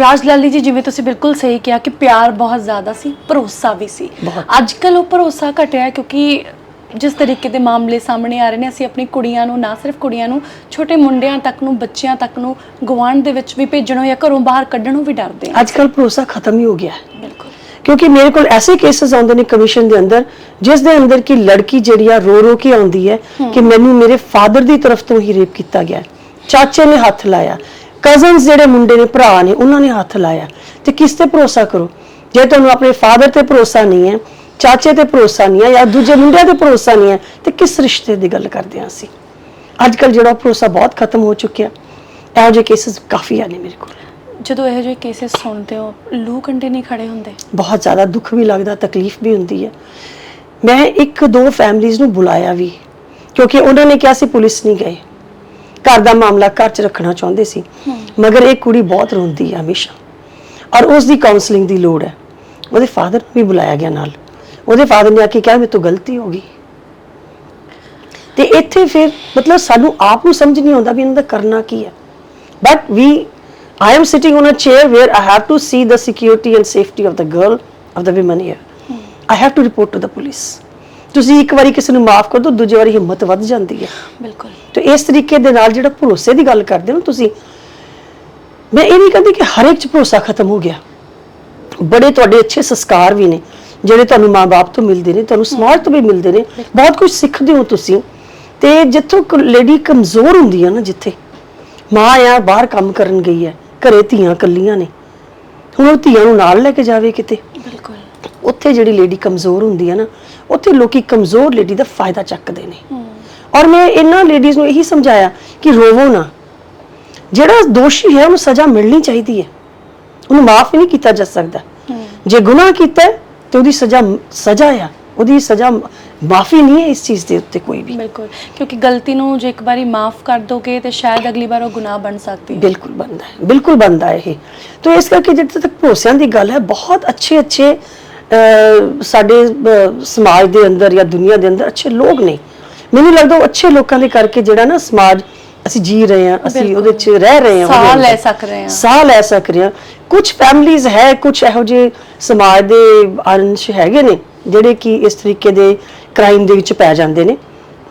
ਰਾਜ ਲਾਲੀ ਜੀ ਜਿਵੇਂ ਤੁਸੀਂ ਬਿਲਕੁਲ ਸਹੀ ਕਿਹਾ ਕਿ ਪਿਆਰ ਬਹੁਤ ਜ਼ਿਆਦਾ ਸੀ ਭਰੋਸਾ ਵੀ ਸੀ। ਬਹੁਤ। ਅੱਜ ਕੱਲ ਉਹ ਭਰੋਸਾ ਘਟਿਆ ਹੈ ਕਿਉਂਕਿ ਜਿਸ ਤਰੀਕੇ ਦੇ ਮਾਮਲੇ ਸਾਹਮਣੇ ਆ ਰਹੇ ਨੇ ਅਸੀਂ ਆਪਣੀ ਕੁੜੀਆਂ ਨੂੰ ਨਾ ਸਿਰਫ ਕੁੜੀਆਂ ਨੂੰ ਛੋਟੇ ਮੁੰਡਿਆਂ ਤੱਕ ਨੂੰ ਬੱਚਿਆਂ ਤੱਕ ਨੂੰ ਗਵਾਂਢ ਦੇ ਵਿੱਚ ਵੀ ਭੇਜਣੋਂ ਜਾਂ ਘਰੋਂ ਬਾਹਰ ਕੱਢਣੋਂ ਵੀ ਡਰਦੇ ਆ। ਅੱਜ ਕੱਲ ਭਰੋਸਾ ਖਤਮ ਹੀ ਹੋ ਗਿਆ ਹੈ। ਬਿਲਕੁਲ। ਕਿਉਂਕਿ ਮੇਰੇ ਕੋਲ ਐਸੇ ਕੇਸਸ ਆਉਂਦੇ ਨੇ ਕਮਿਸ਼ਨ ਦੇ ਅੰਦਰ ਜਿਸ ਦੇ ਅੰਦਰ ਕਿ ਲੜਕੀ ਜਿਹੜੀ ਆ ਰੋ ਰੋ ਕੇ ਆਉਂਦੀ ਹੈ ਕਿ ਮੈਨੂੰ ਮੇਰੇ ਫਾਦਰ ਦੀ ਤਰਫ ਤੋਂ ਹੀ ਰੇਪ ਕੀਤਾ ਗਿਆ। ਚਾਚੇ ਨੇ ਹੱਥ ਲਾਇਆ। ਕਜ਼ਨਸ ਜਿਹੜੇ ਮੁੰਡੇ ਨੇ ਭਰਾ ਨੇ ਉਹਨਾਂ ਨੇ ਹੱਥ ਲਾਇਆ। ਤੇ ਕਿਸ ਤੇ ਭਰੋਸਾ ਕਰੋ? ਜੇ ਤੁਹਾਨੂੰ ਆਪਣੇ ਫਾਦਰ ਤੇ ਭਰੋਸਾ ਨਹੀਂ ਹੈ ਚਾਚੇ ਤੇ ਭਰੋਸਾ ਨਹੀਂ ਹੈ ਜਾਂ ਦੂਜੇ ਮੁੰਡਿਆਂ ਤੇ ਭਰੋਸਾ ਨਹੀਂ ਹੈ ਤੇ ਕਿਸ ਰਿਸ਼ਤੇ ਦੀ ਗੱਲ ਕਰਦੇ ਹਾਂ ਅਸੀਂ? ਅੱਜ ਕੱਲ ਜਿਹੜਾ ਭਰੋਸਾ ਬਹੁਤ ਖਤਮ ਹੋ ਚੁੱਕਿਆ। ਇਹੋ ਜਿਹੇ ਕੇਸਸ ਕਾਫੀ ਆ ਨੇ ਮੇਰੇ ਕੋਲ। ਜਦੋਂ ਇਹੋ ਜਿਹੇ ਕੇਸਿਸ ਸੁਣਦੇ ਹੋ ਲੂ ਕੰਡੇ ਨਹੀਂ ਖੜੇ ਹੁੰਦੇ? ਬਹੁਤ ਜ਼ਿਆਦਾ ਦੁੱਖ ਵੀ ਲੱਗਦਾ ਤਕਲੀਫ ਵੀ ਹੁੰਦੀ ਹੈ। ਮੈਂ ਇੱਕ ਦੋ ਫੈਮਲੀਆਂ ਨੂੰ ਬੁਲਾਇਆ ਵੀ ਕਿਉਂਕਿ ਉਹਨਾਂ ਨੇ ਕਿਹਾ ਸੀ ਪੁਲਿਸ ਨਹੀਂ ਗਏ। ਘਰ ਦਾ ਮਾਮਲਾ ਘਰ 'ਚ ਰੱਖਣਾ ਚਾਹੁੰਦੇ ਸੀ। ਮਗਰ ਇਹ ਕੁੜੀ ਬਹੁਤ ਰੋਂਦੀ ਹੈ ਹਮੇਸ਼ਾ। ਔਰ ਉਸ ਦੀ ਕਾਉਂਸਲਿੰਗ ਦੀ ਲੋੜ ਹੈ। ਉਹਦੇ ਫਾਦਰ ਨੂੰ ਵੀ ਬੁਲਾਇਆ ਗਿਆ ਨਾਲ। ਉਹਦੇ ਫਾਦਰ ਨੇ ਆ ਕੇ ਕਿਹਾ ਮੇਰੇ ਤੋਂ ਗਲਤੀ ਹੋ ਗਈ। ਤੇ ਇੱਥੇ ਫਿਰ ਮਤਲਬ ਸਾਨੂੰ ਆਪ ਨੂੰ ਸਮਝ ਨਹੀਂ ਆਉਂਦਾ ਵੀ ਇਹਨਾਂ ਦਾ ਕਰਨਾ ਕੀ ਹੈ। ਬਟ ਵੀ I am sitting on a chair where I have to see the security and safety of the girl, of the women here. I have to report to the police. ਤੁਸੀਂ ਇੱਕ ਵਾਰੀ ਕਿਸੇ ਨੂੰ ਮਾਫ ਕਰ ਦੋ ਦੂਜੀ ਵਾਰੀ ਹਿੰਮਤ ਵੱਧ ਜਾਂਦੀ ਹੈ। ਬਿਲਕੁਲ। ਤੇ ਇਸ ਤਰੀਕੇ ਦੇ ਨਾਲ ਜਿਹੜਾ ਭਰੋਸੇ ਦੀ ਗੱਲ ਕਰਦੇ ਹੋ ਤੁਸੀਂ ਮੈਂ ਇਹ ਨਹੀਂ ਕਹਿੰਦੀ ਕਿ ਹਰ ਇੱਕ ਚ ਭਰੋਸਾ ਖਤਮ ਹੋ ਗਿਆ। ਬੜੇ ਤੁਹਾਡੇ ਅੱਛੇ ਸੰਸਕਾਰ ਵੀ ਨੇ। ਜਿਹੜੇ ਤੁਹਾਨੂੰ ਮਾਪੇ ਤੋਂ ਮਿਲਦੇ ਨੇ ਤੁਹਾਨੂੰ ਸਮਾਜ ਤੋਂ ਵੀ ਮਿਲਦੇ ਨੇ ਬਹੁਤ ਕੁਝ ਸਿੱਖਦੇ ਹੋ ਤੁਸੀਂ। ਤੇ ਜਿੱਥੋਂ ਲੇਡੀ ਕਮਜ਼ੋਰ ਹੁੰਦੀ ਹੈ ਨਾ ਜਿੱਥੇ ਮਾਂ ਆ ਬਾਹਰ ਕੰਮ ਕਰਨ ਗਈ ਹੈ ਘਰੇ ਧੀਆਂ ਕੱਲੀਆਂ ਨੇ। ਹੁਣ ਉਹ ਧੀਆਂ ਨੂੰ ਨਾਲ ਲੈ ਕੇ ਜਾਵੇ ਕਿਤੇ। ਬਿਲਕੁਲ। ਉੱਥੇ ਜਿਹੜੀ ਲੇਡੀ ਕਮਜ਼ੋਰ ਹੁੰਦੀ ਹੈ ਨਾ ਉੱਥੇ ਲੋਕੀ ਕਮਜ਼ੋਰ ਲੇਡੀ ਦਾ ਫਾਇਦਾ ਚੱਕਦੇ ਨੇ। ਔਰ ਮੈਂ ਇਹਨਾਂ ਲੇਡੀਜ਼ ਨੂੰ ਇਹੀ ਸਮਝਾਇਆ ਕਿ ਰੋਵੋ ਨਾ। ਜਿਹੜਾ ਦੋਸ਼ੀ ਹੈ ਉਹਨੂੰ ਸਜ਼ਾ ਮਿਲਣੀ ਚਾਹੀਦੀ ਹੈ। ਉਹਨੂੰ ਮਾਫ ਨਹੀਂ ਕੀਤਾ ਜਾ ਸਕਦਾ। ਜੇ ਗੁਨਾਹ ਕੀਤਾ ਤੇ ਉਹਦੀ ਸਜ਼ਾ ਸਜ਼ਾ ਆ ਉਹਦੀ ਸਜ਼ਾ ਮਾਫੀ ਨਹੀਂ ਹੈ ਇਸ ਚੀਜ਼ ਦੇ ਉੱਤੇ ਕੋਈ ਵੀ ਬਿਲਕੁਲ ਕਿਉਂਕਿ ਗਲਤੀ ਨੂੰ ਜੇ ਇੱਕ ਵਾਰੀ ਮਾਫ ਕਰ ਦੋਗੇ ਤੇ ਸ਼ਾਇਦ ਅਗਲੀ ਵਾਰ ਉਹ ਗੁਨਾਹ ਬਣ ਸਕਦੀ ਹੈ ਬਿਲਕੁਲ ਬੰਦਾ ਹੈ ਬਿਲਕੁਲ ਬੰਦਾ ਹੈ ਇਹ ਤੋਂ ਇਸ ਕਰਕੇ ਜਿੱਥੇ ਤੱਕ ਭਰੋਸਿਆਂ ਦੀ ਗੱਲ ਹੈ ਬਹੁਤ ਅੱਛੇ ਅੱਛੇ ਸਾਡੇ ਸਮਾਜ ਦੇ ਅੰਦਰ ਜਾਂ ਦੁਨੀਆ ਦੇ ਅੰਦਰ ਅੱਛੇ ਲੋਕ ਨੇ ਮੈਨੂੰ ਲੱਗਦਾ ਉਹ ਅੱਛੇ ਲੋਕਾਂ ਦੇ ਕਰਕੇ ਜਿਹੜਾ ਨਾ ਸਮਾਜ ਅਸੀਂ ਜੀ ਰਹੇ ਹਾਂ ਅਸੀਂ। ਉਹਦੇ 'ਚ ਰਹਿ ਰਹੇ ਹਾਂ ਸਾਹ ਲੈ। ਸਕ ਰਹੇ ਹਾਂ। ਸਾਹ ਲੈ ਸਕ ਰਹੇ ਹਾਂ ਕੁਝ ਫੈਮਲੀਆਂ ਹੈ ਕੁਝ ਇਹੋ ਜਿਹੇ ਸਮਾਜ ਦੇ ਅੰਸ਼ ਹੈਗੇ ਨੇ ਜਿਹੜੇ ਕਿ ਇਸ ਤਰੀਕੇ ਦੇ ਕ੍ਰਾਈਮ ਦੇ ਵਿੱਚ ਪੈ ਜਾਂਦੇ ਨੇ।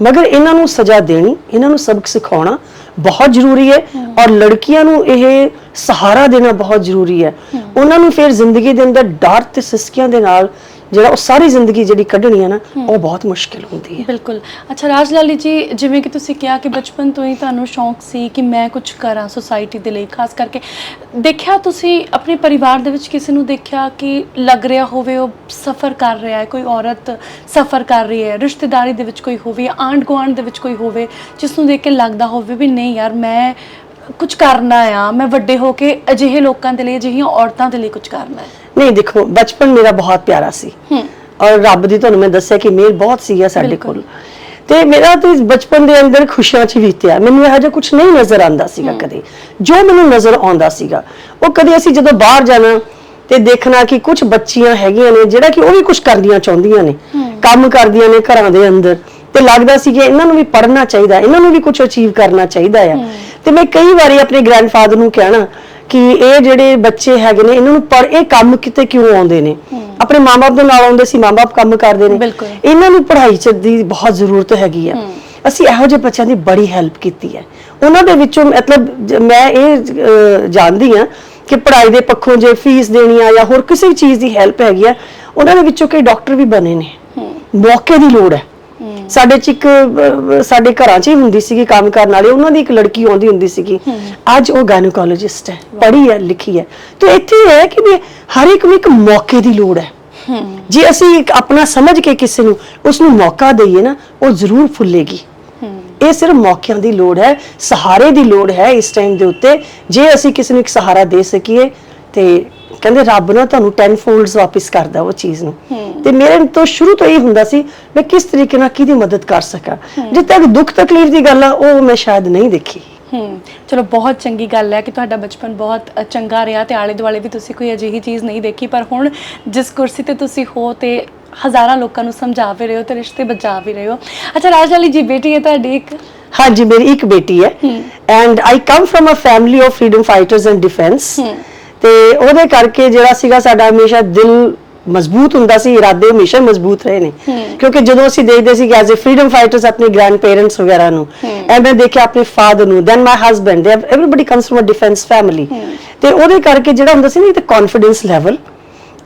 ਮਗਰ ਇਹਨਾਂ ਨੂੰ ਸਜ਼ਾ ਦੇਣੀ ਇਹਨਾਂ ਨੂੰ ਸਬਕ ਸਿਖਾਉਣਾ ਬਹੁਤ ਜ਼ਰੂਰੀ ਹੈ ਔਰ ਲੜਕੀਆਂ ਨੂੰ ਇਹ ਸਹਾਰਾ ਦੇਣਾ ਬਹੁਤ ਜ਼ਰੂਰੀ ਹੈ। ਉਹਨਾਂ ਨੂੰ ਫਿਰ ਜ਼ਿੰਦਗੀ ਦੇ ਅੰਦਰ ਡਰ ਤੇ ਸਿਸਕੀਆਂ ਦੇ ਨਾਲ ਜਿਹੜਾ ਉਹ ਸਾਰੀ ਜ਼ਿੰਦਗੀ ਜਿਹੜੀ ਕੱਢਣੀ ਹੈ ਨਾ ਉਹ ਬਹੁਤ ਮੁਸ਼ਕਿਲ ਹੁੰਦੀ ਹੈ। ਬਿਲਕੁਲ। ਅੱਛਾ ਰਾਜ ਲਾਲੀ ਜੀ ਜਿਵੇਂ ਕਿ ਤੁਸੀਂ ਕਿਹਾ ਕਿ ਬਚਪਨ ਤੋਂ ਹੀ ਤੁਹਾਨੂੰ ਸ਼ੌਂਕ ਸੀ ਕਿ ਮੈਂ ਕੁਝ ਕਰਾਂ ਸੁਸਾਇਟੀ ਦੇ ਲਈ ਖਾਸ ਕਰਕੇ ਦੇਖਿਆ ਤੁਸੀਂ ਆਪਣੇ ਪਰਿਵਾਰ ਦੇ ਵਿੱਚ ਕਿਸੇ ਨੂੰ ਦੇਖਿਆ ਕਿ ਲੱਗ ਰਿਹਾ ਹੋਵੇ ਉਹ ਸਫਰ ਕਰ ਰਿਹਾ ਹੈ ਕੋਈ ਔਰਤ ਸਫਰ ਕਰ ਰਹੀ ਹੈ ਰਿਸ਼ਤੇਦਾਰੀ ਦੇ ਵਿੱਚ ਕੋਈ ਹੋਵੇ ਆਂਢ ਗੁਆਂਢ ਦੇ ਵਿੱਚ ਕੋਈ ਹੋਵੇ ਜਿਸ ਨੂੰ ਦੇਖ ਕੇ ਲੱਗਦਾ ਹੋਵੇ ਵੀ ਨਹੀਂ ਯਾਰ ਮੈਂ ਕੁਝ ਕਰਨਾ ਆ ਮੈਂ ਵੱਡੇ ਹੋ ਕੇ ਅਜਿਹੇ ਲੋਕਾਂ ਦੇ ਲਈ ਅਜਿਹੀਆਂ ਔਰਤਾਂ ਦੇ ਲਈ ਕੁਝ ਕਰਨਾ ਹੈ। ਨਹੀਂ ਦੇਖੋ ਬਚਪਨ ਮੇਰਾ ਬਹੁਤ ਪਿਆਰਾ ਸੀ। ਔਰ ਰੱਬ ਦੀ ਤੁਹਾਨੂੰ ਮੈਂ ਦੱਸਿਆ ਕਿ ਮੇਲ ਬਹੁਤ ਸੀਗਾ ਸਾਡੇ ਬਿਲਕੁਲ। ਕੋਲ। ਤੇ ਮੇਰਾ ਤੇ ਬਚਪਨ ਦੇ ਅੰਦਰ ਖੁਸ਼ੀਆਂ ਚ ਬੀਤਿਆ। ਮੈਨੂੰ ਇਹੋ ਜਿਹਾ ਕੁਝ ਨਹੀਂ ਨਜ਼ਰ ਆਉਂਦਾ ਸੀਗਾ ਕਦੇ। ਜੋ ਮੈਨੂੰ ਨਜ਼ਰ ਆਉਂਦਾ ਸੀਗਾ ਉਹ ਕਦੇ ਅਸੀਂ ਜਦੋਂ ਬਾਹਰ ਜਾਣਾ ਤੇ ਦੇਖਣਾ ਕਿ ਕੁਝ ਬੱਚੀਆਂ ਹੈਗੀਆਂ ਨੇ ਜਿਹੜਾ ਕਿ ਉਹ ਵੀ ਕੁਝ ਕਰਦੀਆਂ ਚਾਹੁੰਦੀਆਂ ਨੇ ਕੰਮ ਕਰਦੀਆਂ ਨੇ ਘਰਾਂ ਦੇ ਅੰਦਰ। ਤੇ ਲੱਗਦਾ ਸੀ ਕਿ ਇਹਨਾਂ ਨੂੰ ਵੀ ਪੜ੍ਹਨਾ ਚਾਹੀਦਾ ਇਹਨਾਂ ਨੂੰ ਵੀ ਕੁਝ ਅਚੀਵ ਕਰਨਾ ਚਾਹੀਦਾ ਆ। ਤੇ ਮੈਂ ਕਈ ਵਾਰੀ ਆਪਣੇ ਗ੍ਰੈਂਡਫਾਦਰ ਨੂੰ ਕਹਿਣਾ ਕਿ ਇਹ ਜਿਹੜੇ ਬੱਚੇ ਹੈਗੇ ਨੇ ਇਹਨਾਂ ਨੂੰ ਪਰ ਇਹ ਕੰਮ ਕਿਤੇ ਕਿਉਂ ਆਉਂਦੇ ਨੇ? ਆਪਣੇ ਮਾਪੇ ਦੇ ਨਾਲ ਆਉਂਦੇ ਸੀ ਮਾਪੇ ਕੰਮ ਕਰਦੇ ਨੇ। ਇਹਨਾਂ ਨੂੰ ਪੜ੍ਹਾਈ ਚ ਦੀ ਬਹੁਤ ਜ਼ਰੂਰਤ ਹੈਗੀ ਆ। ਅਸੀਂ ਇਹੋ ਜਿਹੇ ਬੱਚਿਆਂ ਦੀ ਬੜੀ ਹੈਲਪ ਕੀਤੀ ਹੈ। ਉਹਨਾਂ ਦੇ ਵਿੱਚੋਂ ਮਤਲਬ ਮੈਂ ਇਹ ਜਾਣਦੀ ਆ ਕਿ ਪੜ੍ਹਾਈ ਦੇ ਪੱਖੋਂ ਜੇ ਫੀਸ ਦੇਣੀ ਆ ਜਾਂ ਹੋਰ ਕਿਸੇ ਚੀਜ਼ ਦੀ ਹੈਲਪ ਹੈਗੀ ਆ ਉਹਨਾਂ ਦੇ ਵਿੱਚੋਂ ਕਈ ਡਾਕਟਰ ਵੀ ਬਣੇ ਨੇ। ਮੌਕੇ ਦੀ ਲੋੜ ਹੈ। ਸਾਡੇ ਚ ਇੱਕ ਅਹ, ਸਾਡੇ ਘਰਾਂ 'ਚ ਹੀ ਹੁੰਦੀ ਸੀਗੀ ਕੰਮ ਕਰਨ ਵਾਲੇ ਉਹਨਾਂ ਦੀ ਇੱਕ ਲੜਕੀ ਆਉਂਦੀ ਹੁੰਦੀ ਸੀਗੀ। ਅੱਜ ਉਹ ਗਾਇਨੋਕੋਲੋਜਿਸਟ ਹੈ ਪੜ੍ਹੀ ਹੈ ਲਿਖੀ ਹੈ। ਤੇ ਇੱਥੇ ਇਹ ਹੈ ਕਿ ਵੀ ਹਰ ਇੱਕ ਨੂੰ ਇੱਕ ਮੌਕੇ ਦੀ ਲੋੜ ਹੈ। ਜੇ ਅਸੀਂ ਇੱਕ ਆਪਣਾ ਸਮਝ ਕੇ ਕਿਸੇ ਨੂੰ ਉਸ ਨੂੰ ਮੌਕਾ ਦਈਏ ਨਾ ਉਹ ਜ਼ਰੂਰ ਫੁੱਲੇਗੀ। ਇਹ ਸਿਰਫ ਮੌਕਿਆਂ ਦੀ ਲੋੜ ਹੈ ਸਹਾਰੇ ਦੀ ਲੋੜ ਹੈ ਇਸ ਟਾਈਮ ਦੇ ਉੱਤੇ। ਜੇ ਅਸੀਂ ਕਿਸੇ ਨੂੰ ਇੱਕ ਸਹਾਰਾ ਦੇ ਸਕੀਏ ਤੇ ਕਹਿੰਦੇ ਰੱਬ ਨਾ ਤੁਹਾਨੂੰ 10 ਫੋਲਡਸ ਵਾਪਸ ਕਰਦਾ ਉਹ ਚੀਜ਼ ਨੂੰ। ਤੇ ਮੇਰੇ ਤੋਂ ਸ਼ੁਰੂ ਤੋਂ ਇਹ ਹੁੰਦਾ ਸੀ ਮੈਂ ਕਿਸ ਤਰੀਕੇ ਨਾਲ ਕਿਹਦੀ ਮਦਦ ਕਰ ਸਕਾਂ। ਜਿੱਦ ਤੱਕ ਦੁੱਖ ਤਕਲੀਫ ਦੀ ਗੱਲ ਆ ਉਹ ਮੈਂ ਸ਼ਾਇਦ ਨਹੀਂ ਦੇਖੀ। ਹੂੰ ਚਲੋ ਬਹੁਤ ਚੰਗੀ ਗੱਲ ਹੈ ਕਿ ਤੁਹਾਡਾ ਬਚਪਨ ਬਹੁਤ ਚੰਗਾ ਰਿਹਾ ਤੇ ਆਲੇ ਦੁਆਲੇ ਵੀ ਤੁਸੀਂ ਕੋਈ ਅਜਿਹੀ ਚੀਜ਼ ਨਹੀਂ ਦੇਖੀ ਪਰ ਹੁਣ ਜਿਸ ਕੁਰਸੀ ਤੇ ਤੁਸੀਂ ਹੋ ਤੇ ਹਜ਼ਾਰਾਂ ਲੋਕਾਂ ਨੂੰ ਸਮਝਾ ਵੀ ਰਹੇ ਹੋ ਤੇ ਰਿਸ਼ਤੇ ਬਚਾ ਵੀ ਰਹੇ ਹੋ। ਅੱਛਾ ਰਾਜ ਵਾਲੀ ਜੀ ਬੇਟੀ ਹੈ ਤੁਹਾਡੀ ਇੱਕ? ਹਾਂਜੀ ਮੇਰੀ ਇੱਕ ਬੇਟੀ ਹੈ। And I come from a family of freedom fighters and defence ਤੇ ਉਹਦੇ ਕਰਕੇ ਜਿਹੜਾ ਸੀਗਾ ਸਾਡਾ ਹਮੇਸ਼ਾ ਦਿਲ ਮਜ਼ਬੂਤ ਹੁੰਦਾ ਸੀ ਇਰਾਦੇ ਹਮੇਸ਼ਾ ਮਜ਼ਬੂਤ ਰਹੇ ਨੇ। ਕਿਉਂਕਿ ਜਦੋਂ ਅਸੀਂ ਦੇਖਦੇ ਸੀ ਕਿ ਐਜ਼ ਅ ਫਰੀडम ਫਾਈਟਰਸ ਆਪਣੇ ਗ੍ਰੈਂਡ ਪੇਰੈਂਟਸ ਵਗੈਰਾ ਨੂੰ ਐ ਮੈਂ ਦੇਖਿਆ ਆਪਣੇ ਫਾਦਰ ਨੂੰ then my husband everybody comes from a defence family ਤੇ ਉਹਦੇ ਕਰਕੇ ਜਿਹੜਾ ਹੁੰਦਾ ਸੀ ਨਾ ਤੇ ਕੌਨਫੀਡੈਂਸ ਲੈਵਲ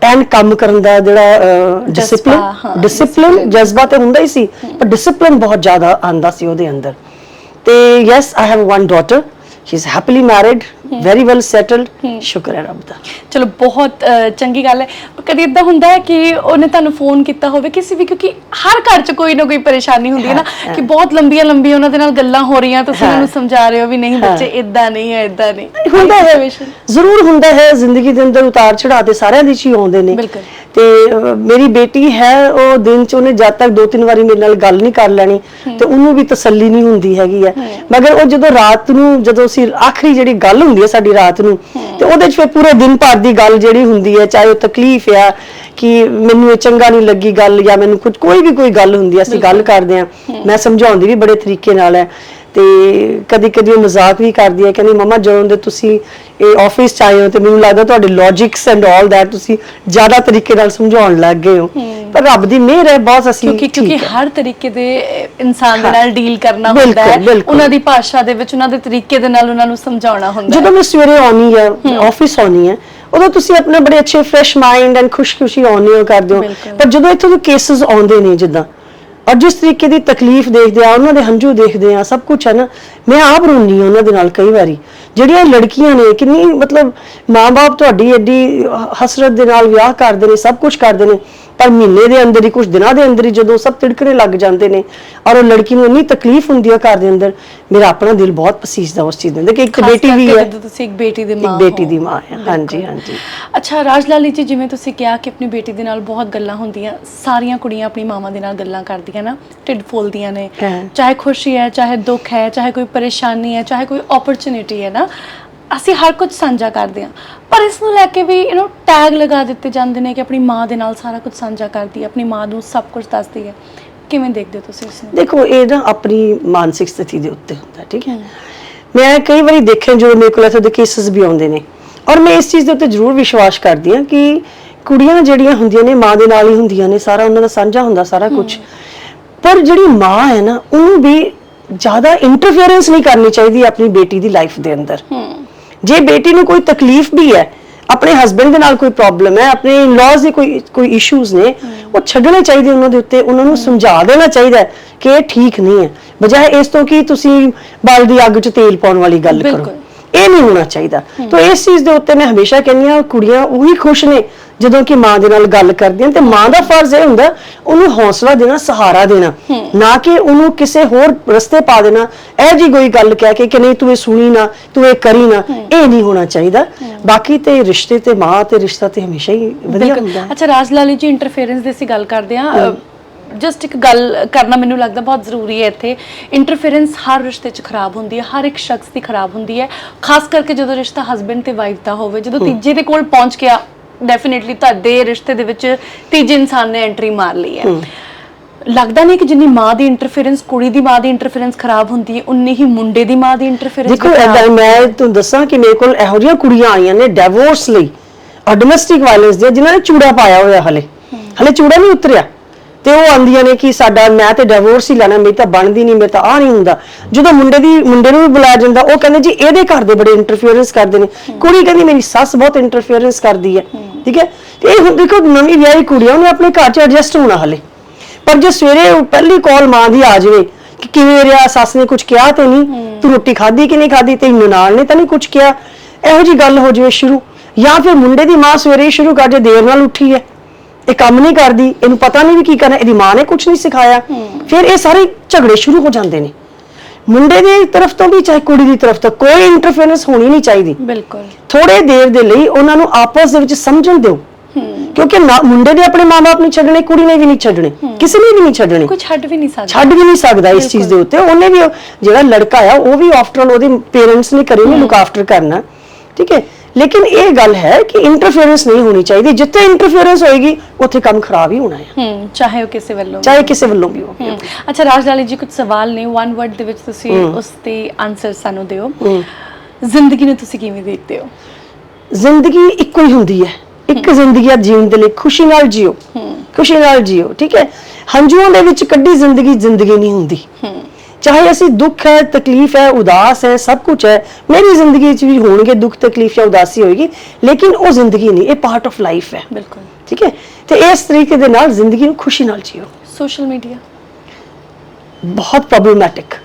ਐਂਡ ਕੰਮ ਕਰਨ ਦਾ ਜਿਹੜਾ ਡਿਸਪਲਿਨ ਡਿਸਪਲਿਨ ਜਜ਼ਬਾ ਤੇ ਹੁੰਦਾ ਹੀ ਸੀ ਪਰ ਡਿਸਪਲਿਨ ਬਹੁਤ ਜ਼ਿਆਦਾ ਆਂਦਾ ਸੀ ਉਹਦੇ ਅੰਦਰ। ਤੇ yes I have one daughter she is happily married very well settled ਸ਼ੁਕਰ ਹੈ ਰੱਬ ਦਾ। ਚਲੋ ਬਹੁਤ ਚੰਗੀ ਗੱਲ ਹੈ। ਕਦੀ ਇਦਾਂ ਹੁੰਦਾ ਹੈ ਕਿ ਉਹਨੇ ਤੁਹਾਨੂੰ ਫੋਨ ਕੀਤਾ ਹੋਵੇ ਕਿਸੇ ਵੀ ਕਿਉਂਕਿ ਹਰ ਘਰ 'ਚ ਕੋਈ ਨਾ ਕੋਈ ਪਰੇਸ਼ਾਨੀ ਹੁੰਦੀ ਹੈ ਨਾ ਕਿ ਬਹੁਤ ਲੰਬੀਆਂ ਲੰਬੀਆਂ ਉਹਨਾਂ ਦੇ ਨਾਲ ਗੱਲਾਂ ਹੋ ਰਹੀਆਂ ਤੁਸੀਂ ਉਹਨਾਂ ਨੂੰ। ਸਮਝਾ ਰਹੇ ਹੋ ਵੀ ਨਹੀਂ। ਬੱਚੇ ਇਦਾਂ ਨਹੀਂ ਹੈ ਇਦਾਂ ਨਹੀਂ। ਹੁੰਦਾ ਹੈ। ਜ਼ਰੂਰ ਹੁੰਦਾ ਹੈ। ਜ਼ਿੰਦਗੀ ਦੇ ਅੰਦਰ ਉਤਾਰ ਚੜਾਅ ਤੇ ਸਾਰਿਆਂ ਦੇ ਚ ਆਉਂਦੇ ਨੇ। ਤੇ ਮੇਰੀ ਬੇਟੀ ਹੈ ਉਹ ਦਿਨ ਚ ਉਹਨੇ ਜਦ ਤੱਕ ਦੋ ਤਿੰਨ ਵਾਰੀ ਮੇਰੇ ਨਾਲ ਗੱਲ ਨਹੀਂ ਕਰ ਲੈਣੀ ਤੇ ਉਹਨੂੰ ਵੀ ਤਸੱਲੀ ਨਹੀਂ ਹੁੰਦੀ ਹੈਗੀ ਹੈ। ਮਗਰ ਉਹ ਜਦੋਂ ਰਾਤ ਨੂੰ ਜਦੋਂ ਅਸੀਂ ਆਖਰੀ ਜਿਹੜੀ ਗੱਲ ਹੁੰਦੀ ਹੈ ਸਾਡੀ ਰਾਤ ਨੂੰ। ਤੇ ਉਹਦੇ ਚ ਫਿਰ ਪੂਰੇ ਦਿਨ ਭਰ ਦੀ ਗੱਲ ਜਿਹੜੀ ਹੁੰਦੀ ਹੈ ਚਾਹੇ ਉਹ ਤਕਲੀਫ ਆ ਕਿ ਮੈਨੂੰ ਇਹ ਚੰਗਾ ਨਹੀਂ ਲੱਗੀ ਗੱਲ ਜਾਂ ਮੈਨੂੰ ਕੁਝ ਕੋਈ ਵੀ ਕੋਈ ਗੱਲ ਹੁੰਦੀ ਹੈ ਅਸੀਂ ਗੱਲ ਕਰਦੇ ਆ। ਮੈਂ ਸਮਝਾਉਂਦੀ ਵੀ ਬੜੇ ਤਰੀਕੇ ਨਾਲ ਹੈ ਤੇ ਕਦੀ ਕਦੀ ਉਹ ਮਜ਼ਾਕ ਵੀ ਕਰਦੀ ਹੈ ਕਹਿੰਦੀ ਮਮਾ ਜਦੋਂ ਦੇ ਤੁਸੀਂ ਇਹ ਆਫਿਸ ਚ ਆਏ ਹੋ ਤੇ ਮੈਨੂੰ ਲੱਗਦਾ ਤੁਹਾਡੇ ਲੌਜਿਕਸ ਐਂਡ ਆਲ ਦੈਟ ਤੁਸੀਂ ਜ਼ਿਆਦਾ ਤਰੀਕੇ ਨਾਲ ਸਮਝਾਉਣ ਲੱਗ ਗਏ ਹੋ ਪਰ ਰੱਬ ਦੀ ਮਿਹਰ ਹੈ ਬਹੁਤ ਅਸੀਂ ਕਿਉਂਕਿ ਕਿਉਂਕਿ। ਹਰ ਤਰੀਕੇ ਦੇ ਇਨਸਾਨ ਦੇ। ਨਾਲ ਡੀਲ ਕਰਨਾ ਹੁੰਦਾ ਹੈ। ਉਹਨਾਂ ਦੀ ਭਾਸ਼ਾ ਦੇ ਵਿੱਚ ਉਹਨਾਂ ਦੇ ਤਰੀਕੇ ਦੇ ਨਾਲ ਉਹਨਾਂ ਨੂੰ ਸਮਝਾਉਣਾ ਹੁੰਦਾ ਹੈ ਜਦੋਂ ਮੈਂ ਸਵੇਰੇ ਆਉਣੀ ਹੈ ਆਫਿਸ ਆਉਣੀ ਹੈ ਉਦੋਂ ਤੁਸੀਂ ਆਪਣੇ ਬੜੇ ਅੱਛੇ ਫਰੈਸ਼ ਮਾਈਂਡ ਐਂਡ ਖੁਸ਼ਖੁਸ਼ੀ ਆਉਂਦੇ ਹੋ ਕਰਦੇ ਹੋ। ਪਰ ਜਦੋਂ ਇੱਥੋਂ ਦੇ ਕੇਸਸ ਆਉਂਦੇ ਨੇ ਜਿੱਦਾਂ ਔਰ ਜਿਸ ਤਰੀਕੇ ਦੀ ਤਕਲੀਫ ਦੇਖਦੇ ਆ, ਉਹਨਾਂ ਦੇ ਹੰਝੂ ਦੇਖਦੇ ਆ, ਸਭ ਕੁਝ ਹੈ ਨਾ ਮੈਂ ਆਪ ਰੋਣੀ ਆ ਉਹਨਾਂ ਦੇ ਨਾਲ ਕਈ ਵਾਰੀ। ਜਿਹੜੀਆਂ ਲੜਕੀਆਂ ਨੇ ਕਿੰਨੀ ਮਤਲਬ ਮਾਂ-ਬਾਪ ਤੁਹਾਡੀ ਐਡੀ ਹਸਰਤ ਦੇ ਨਾਲ ਵਿਆਹ ਕਰਦੇ ਨੇ ਸਭ ਕੁਝ ਕਰਦੇ ਨੇ ਪਰ ਮਹੀਨੇ ਦੇ ਅੰਦਰ ਹੀ ਕੁਝ ਦਿਨਾਂ ਦੇ ਅੰਦਰ ਹੀ ਜਦੋਂ ਸਭ ਤਿੜਕਣੇ ਲੱਗ ਜਾਂਦੇ ਨੇ ਔਰ ਉਹ ਲੜਕੀ ਨੂੰ ਇੰਨੀ ਤਕਲੀਫ ਹੁੰਦੀ ਆ ਘਰ ਦੇ ਅੰਦਰ ਮੇਰਾ ਆਪਣਾ ਦਿਲ ਬਹੁਤ ਪਸੀਜਦਾ ਉਸ ਚੀਜ਼ ਦੇ। ਅੰਦਰ ਕਿ ਇੱਕ ਬੇਟੀ ਵੀ ਹੈ। ਤੁਸੀਂ ਇੱਕ ਬੇਟੀ ਦੀ ਮਾਂ ਇੱਕ ਬੇਟੀ ਹੋ। ਦੀ ਮਾਂ ਹੈ। ਹਾਂਜੀ ਹਾਂਜੀ। ਅੱਛਾ ਰਾਜ ਲਾਲੀ ਜੀ ਜਿਵੇਂ ਤੁਸੀਂ ਕਿਹਾ ਕਿ ਆਪਣੀ ਬੇਟੀ ਦੇ ਨਾਲ ਬਹੁਤ ਗੱਲਾਂ ਹੁੰਦੀਆਂ ਸਾਰੀਆਂ ਕੁੜੀਆਂ ਆਪਣੀ ਮਾਵਾਂ ਦੇ ਨਾਲ ਗੱਲਾਂ ਕਰਦੀਆਂ ਨਾ ਢਿੱਡ ਫੋਲਦੀਆਂ ਨੇ। ਹੈ। ਚਾਹੇ ਖੁਸ਼ੀ ਹੈ ਚਾਹੇ ਦੁੱਖ ਹੈ ਚਾਹੇ ਕੋਈ ਪਰੇਸ਼ਾਨੀ ਹੈ ਚਾਹੇ ਕੋਈ ਓਪਰਚੁਨਿਟੀ ਹੈ ਨਾ ਅਸੀਂ ਹਰ ਕੁਝ ਸਾਂਝਾ ਕਰਦੇ ਹਾਂ। ਪਰ ਇਸ ਨੂੰ ਲੈ ਕੇ ਵੀ ਯੂ نو ਟੈਗ ਲਗਾ ਦਿੱਤੇ ਜਾਂਦੇ ਨੇ ਕਿ ਆਪਣੀ ਮਾਂ ਦੇ ਨਾਲ ਸਾਰਾ ਕੁਝ ਸਾਂਝਾ ਕਰਦੀ ਹੈ ਆਪਣੀ ਮਾਂ ਨੂੰ ਸਭ ਕੁਝ ਦੱਸਦੀ ਹੈ। ਕਿਵੇਂ ਦੇਖਦੇ ਹੋ ਤੁਸੀਂ ਇਸ ਨੂੰ? ਦੇਖੋ ਇਹ ਨਾ ਆਪਣੀ ਮਾਨਸਿਕ ਸਥਿਤੀ ਦੇ ਉੱਤੇ ਹੁੰਦਾ ਠੀਕ ਹੈ? ਮੈਂ ਕਈ ਵਾਰੀ ਦੇਖਿਆ ਜੋ ਮੇਰੇ ਕੋਲ ਇੱਥੇ ਦੇ ਕੇਸਸ ਵੀ ਆਉਂਦੇ ਨੇ ਔਰ ਮੈਂ ਇਸ ਚੀਜ਼ ਦੇ ਉੱਤੇ ਜ਼ਰੂਰ ਵਿਸ਼ਵਾਸ ਕਰਦੀ ਹਾਂ ਕਿ ਕੁੜੀਆਂ ਜਿਹੜੀਆਂ ਹੁੰਦੀਆਂ ਨੇ ਮਾਂ ਦੇ ਨਾਲ ਹੀ ਹੁੰਦੀਆਂ ਨੇ ਸਾਰਾ ਉਹਨਾਂ ਦਾ ਸਾਂਝਾ ਹੁੰਦਾ ਸਾਰਾ ਕੁਝ। ਪਰ ਜਿਹੜੀ ਮਾਂ ਹੈ ਨਾ ਉਹਨੂੰ ਵੀ ਜ਼ਿਆਦਾ ਇੰਟਰਫੇਰੈਂਸ ਨਹੀਂ ਕਰਨੀ ਚਾਹੀਦੀ ਆਪਣੀ ਬੇਟੀ ਦੀ ਲਾਈਫ ਦੇ ਅੰਦਰ। ਜੇ ਬੇਟੀ ਨੂੰ ਕੋਈ ਤਕਲੀਫ ਵੀ ਹੈ ਆਪਣੇ ਹਸਬੰਡ ਦੇ ਨਾਲ ਕੋਈ ਪ੍ਰੋਬਲਮ ਹੈ ਆਪਣੇ ਇਨ-ਲॉज ਦੇ ਕੋਈ ਕੋਈ ਇਸ਼ੂਜ਼ ਨੇ ਉਹ ਛੱਡਣੇ ਚਾਹੀਦੇ ਉਹਨਾਂ ਦੇ ਉੱਤੇ ਉਹਨਾਂ ਨੂੰ ਸਮਝਾ ਦੇਣਾ ਚਾਹੀਦਾ ਕਿ ਇਹ ਠੀਕ ਨਹੀਂ ਹੈ। ਬਜਾਏ ਇਸ ਤੋਂ ਕਿ ਤੁਸੀਂ ਬਲ ਦੀ ਅੱਗ 'ਚ ਤੇਲ ਪਾਉਣ ਵਾਲੀ ਗੱਲ ਕਰੋ। ਇਹ ਨਹੀਂ ਹੋਣਾ ਚਾਹੀਦਾ। ਤਾਂ ਇਸ ਚੀਜ਼ ਦੇ ਉੱਤੇ ਮੈਂ ਹਮੇਸ਼ਾ ਕਹਿੰਦੀ ਹਾਂ ਕੁੜੀਆਂ ਉਹੀ ਖੁਸ਼ ਨੇ ਜਦੋਂ ਕਿ ਮਾਂ ਦੇ ਨਾਲ ਗੱਲ ਕਰਦੀਆਂ ਤੇ ਮਾਂ ਦਾ ਫਰਜ਼ ਇਹ ਹੁੰਦਾ ਉਹਨੂੰ ਹੌਸਲਾ ਦੇਣਾ ਸਹਾਰਾ ਦੇਣਾ। ਨਾ ਕਿ ਉਹਨੂੰ ਕਿਸੇ ਹੋਰ ਰਸਤੇ ਪਾ ਦੇਣਾ। ਇਹ ਜੀ ਕੋਈ ਗੱਲ ਕਹਿ ਕੇ ਕਿ ਨਹੀਂ ਤੂੰ ਇਹ ਸੁਣੀ ਨਾ ਤੂੰ ਇਹ ਕਰੀ ਨਾ ਇਹ ਨਹੀਂ ਹੋਣਾ ਚਾਹੀਦਾ। ਬਾਕੀ ਤੇ ਰਿਸ਼ਤੇ ਤੇ ਮਾਂ ਤੇ ਰਿਸ਼ਤਾ ਤੇ ਹਮੇਸ਼ਾ ਹੀ ਵਧੀਆ। ਹੁੰਦਾ ਹੈ ਅੱਛਾ ਰਾਜ ਲਾਲੀ ਜੀ ਇੰਟਰਫੇਰੈਂਸ ਦੀ ਅਸੀਂ ਗੱਲ ਕਰਦੇ ਹਾਂ। ਜਸਟ ਇੱਕ ਗੱਲ ਕਰਨਾ ਮੈਨੂੰ ਲੱਗਦਾ ਬਹੁਤ ਜ਼ਰੂਰੀ ਹੈ ਇੱਥੇ। ਇੰਟਰਫੇਰੈਂਸ ਹਰ ਰਿਸ਼ਤੇ 'ਚ ਖਰਾਬ ਹੁੰਦੀ ਹੈ ਹਰ ਇੱਕ ਸ਼ਖਸ ਦੀ ਖਰਾਬ ਹੁੰਦੀ ਹੈ। ਖਾਸ ਕਰਕੇ ਜਦੋਂ ਰਿਸ਼ਤਾ ਹਸਬੰਡ ਤੇ ਵਾਈਫ ਦਾ ਹੋਵੇ ਜਦੋਂ ਤੀਜੇ ਦੇ ਕੋਲ ਪਹੁੰਚ ਗਿਆ ਡੈਫੀਨਿਟਲੀ ਤੁਹਾਡੇ ਰਿਸ਼ਤੇ ਦੇ ਵਿੱਚ ਤੀਜੇ ਇਨਸਾਨ ਨੇ ਐਂਟਰੀ ਮਾਰ ਲਈ ਹੈ। ਲੱਗਦਾ ਨਹੀਂ ਕਿ ਜਿੰਨੀ ਮਾਂ ਦੀ ਇੰਟਰਫੇਰੈਂਸ ਕੁੜੀ ਦੀ ਮਾਂ ਦੀ ਇੰਟਰਫੇਰੈਂਸ ਖਰਾਬ ਹੁੰਦੀ ਹੈ ਉਨੀ ਹੀ ਮੁੰਡੇ ਦੀ ਮਾਂ ਦੀ ਇੰਟਰਫੇਰੈਂਸ ਦੇਖੋ ਏਦਾਂ ਮੈਂ ਤੁਹਾਨੂੰ ਦੱਸਾਂ ਕਿ ਮੇਰੇ ਕੋਲ ਇਹੋ ਜਿਹੀਆਂ ਕੁੜੀਆਂ ਆਈਆਂ ਨੇ ਡਿਵੋਰਸ ਲਈ ਔਰ ਡੋਮੈਸਟਿਕ ਵਾਇਲੈਂਸ ਦੇ ਜਿਨ੍ਹਾਂ ਨੇ ਚੂੜਾ ਪਾਇਆ ਹੋਇਆ ਹਲੇ। ਹਲੇ ਚੂੜਾ ਨਹੀਂ ਉਤਰਿਆ। ਤੇ ਉਹ ਆਂਦੀਆਂ ਨੇ ਕਿ ਸਾਡਾ ਮੈਂ ਤੇ ਡਿਵੋਰਸ ਹੀ ਲੈਣਾ ਮੇਰੀ ਤਾਂ ਬਣਦੀ ਨਹੀਂ ਮੇਰੇ ਤਾਂ ਆ ਨਹੀਂ ਹੁੰਦਾ। ਜਦੋਂ ਮੁੰਡੇ ਦੀ ਮੁੰਡੇ ਨੂੰ ਵੀ ਬੁਲਾਇਆ ਜਾਂਦਾ ਉਹ ਕਹਿੰਦੇ ਜੀ ਇਹਦੇ ਘਰ ਦੇ ਬੜੇ ਇੰਟਰਫੇਰੈਂਸ ਕਰਦੇ ਨੇ। ਕੁੜੀ ਕਹਿੰਦੀ ਮੇਰੀ ਸੱਸ ਬਹੁਤ ਇੰਟਰਫੇਰੈਂਸ ਕਰਦੀ ਹੈ ਠੀਕ ਹੈ? ਤੇ ਇਹ ਹੁਣ ਦੇਖੋ ਨਵੀਂ ਵਿਆਹੀ ਕੁੜੀ ਆ ਉਹਨੇ ਆਪਣੇ ਘਰ 'ਚ ਐਡਜਸਟ ਹੋਣਾ ਹਲੇ। ਪਰ ਜੇ ਸਵੇਰੇ ਉਹ ਪਹਿਲੀ ਕਾਲ ਮਾਂ ਦੀ ਆ ਜਾਵੇ ਕਿ ਕਿਵੇਂ ਰਿਹਾ ਸੱਸ ਨੇ ਕੁਝ ਕਿਹਾ ਤੇ ਨਹੀਂ? ਤੂੰ ਰੋਟੀ ਖਾਧੀ ਕਿ ਨਹੀਂ ਖਾਧੀ? ਤੇ ਨਨਾਣ ਨੇ ਤਾਂ ਨਹੀਂ ਕੁਝ ਕਿਹਾ? ਇਹੋ ਜੀ ਗੱਲ ਹੋ ਜਾਵੇ ਸ਼ੁਰੂ। ਜਾਂ ਫਿਰ ਮੁੰਡੇ ਦੀ ਮਾਂ ਸਵੇਰੇ ਹੀ ਸ਼ੁਰੂ ਕਰ ਜੇ ਦੇਰ ਨਾਲ ਉੱਠੀ ਹੈ। ਇਹ ਕੰਮ ਨਹੀਂ ਕਰਦੀ ਇਹਨੂੰ ਪਤਾ ਨਹੀਂ ਵੀ ਕੀ ਕਰਨਾ ਇਹਦੀ ਮਾਂ ਨੇ ਕੁਝ ਨਹੀਂ ਸਿਖਾਇਆ। ਫਿਰ ਇਹ ਸਾਰੇ ਝਗੜੇ ਸ਼ੁਰੂ ਹੋ ਜਾਂਦੇ ਨੇ। ਮੁੰਡੇ ਦੀ ਤਰਫ ਤੋਂ ਵੀ ਚਾਹੇ ਕੁੜੀ ਦੀ ਤਰਫ ਤੋਂ ਕੋਈ ਇੰਟਰਫੇਰੈਂਸ ਹੋਣੀ ਨਹੀਂ ਚਾਹੀਦੀ। ਬਿਲਕੁਲ। ਥੋੜੇ ਦੇਰ ਦੇ ਲਈ ਉਹਨਾਂ ਨੂੰ ਆਪਸ ਦੇ ਵਿੱਚ ਸਮਝਣ ਦਿਓ। ਕਿਉਂਕਿ ਮੁੰਡੇ ਦੇ ਆਪਣੇ ਮਾਪੇ ਨਹੀਂ ਛੱਡਣੇ ਕੁੜੀ ਨੇ ਵੀ ਨਹੀਂ ਛੱਡਣੇ। ਕਿਸੇ ਨੇ ਵੀ ਨਹੀਂ ਛੱਡਣੇ। ਕੋਈ ਛੱਡ ਵੀ ਨਹੀਂ ਸਕਦਾ। ਛੱਡ ਵੀ ਨਹੀਂ ਸਕਦਾ ਇਸ ਚੀਜ਼ ਦੇ ਉੱਤੇ। ਉਹਨੇ ਵੀ ਜਿਹੜਾ ਲੜਕਾ ਆ ਉਹ ਵੀ ਆਫਟਰ ਆਲ ਉਹਦੇ ਪੇਰੈਂਟਸ ਨੇ ਕਰੇ ਨੇ ਲੁੱਕ ਆਫਟਰ ਕਰਨਾ। ਠੀਕ ਹੈ? ਲੇਕਿਨ ਇਹ ਗੱਲ ਹੈ ਕਿ ਇੰਟਰਫੇਰੈਂਸ ਨਹੀਂ ਹੋਣੀ ਚਾਹੀਦੀ। ਜਿੱਥੇ ਇੰਟਰਫੇਰੈਂਸ ਹੋਏਗੀ ਉੱਥੇ ਕੰਮ ਖਰਾਬ ਹੀ ਹੋਣਾ ਹੈ। ਹੂੰ ਚਾਹੇ ਉਹ ਕਿਸੇ ਵੱਲੋਂ ਚਾਹੇ ਕਿਸੇ ਵੱਲੋਂ ਵੀ ਹੋਵੇ ਹਮ, ਅੱਛਾ ਰਾਜ ਲਾਲੀ ਜੀ ਕੁਝ ਸਵਾਲ ਨੇ। ਵਨ ਵਰਡ ਦੇ ਵਿੱਚ ਤੁਸੀਂ ਉਸ ਤੇ ਆਨਸਰ ਸਾਨੂੰ ਦਿਓ। ਜ਼ਿੰਦਗੀ ਨੂੰ ਤੁਸੀਂ ਕਿਵੇਂ ਦੇਖਦੇ ਹੋ? ਜ਼ਿੰਦਗੀ ਇੱਕੋ ਹੀ ਹੁੰਦੀ ਹੈ। ਇੱਕ ਜ਼ਿੰਦਗੀ ਆ ਜੀਣ ਦੇ ਲਈ ਖੁਸ਼ੀ ਨਾਲ ਜੀਓ। ਖੁਸ਼ੀ ਨਾਲ ਜੀਓ ਠੀਕ ਹੈ? ਹੰਝੂਆਂ ਦੇ ਵਿੱਚ ਕੱਢੀ ਜ਼ਿੰਦਗੀ ਜ਼ਿੰਦਗੀ ਨਹੀਂ ਹੁੰਦੀ। ਚਾਹੇ ਅਸੀਂ ਦੁੱਖ ਹੈ ਤਕਲੀਫ ਹੈ ਉਦਾਸ ਹੈ ਸਭ ਕੁਝ ਹੈ ਮੇਰੀ ਜ਼ਿੰਦਗੀ ਵਿੱਚ ਵੀ ਹੋਣਗੇ ਦੁੱਖ ਤਕਲੀਫ ਜਾਂ ਉਦਾਸੀ ਹੋਏਗੀ ਲੇਕਿਨ ਉਹ ਜ਼ਿੰਦਗੀ ਨਹੀਂ ਇਹ ਪਾਰਟ ਆਫ ਲਾਈਫ ਹੈ। ਬਿਲਕੁਲ। ਠੀਕ ਹੈ? ਤੇ ਇਸ ਤਰੀਕੇ ਦੇ ਨਾਲ ਜ਼ਿੰਦਗੀ ਨੂੰ ਖੁਸ਼ੀ ਨਾਲ ਜੀਓ। ਸੋਸ਼ਲ ਮੀਡੀਆ ਬਹੁਤ ਪ੍ਰੋਬਲਮੈਟਿਕ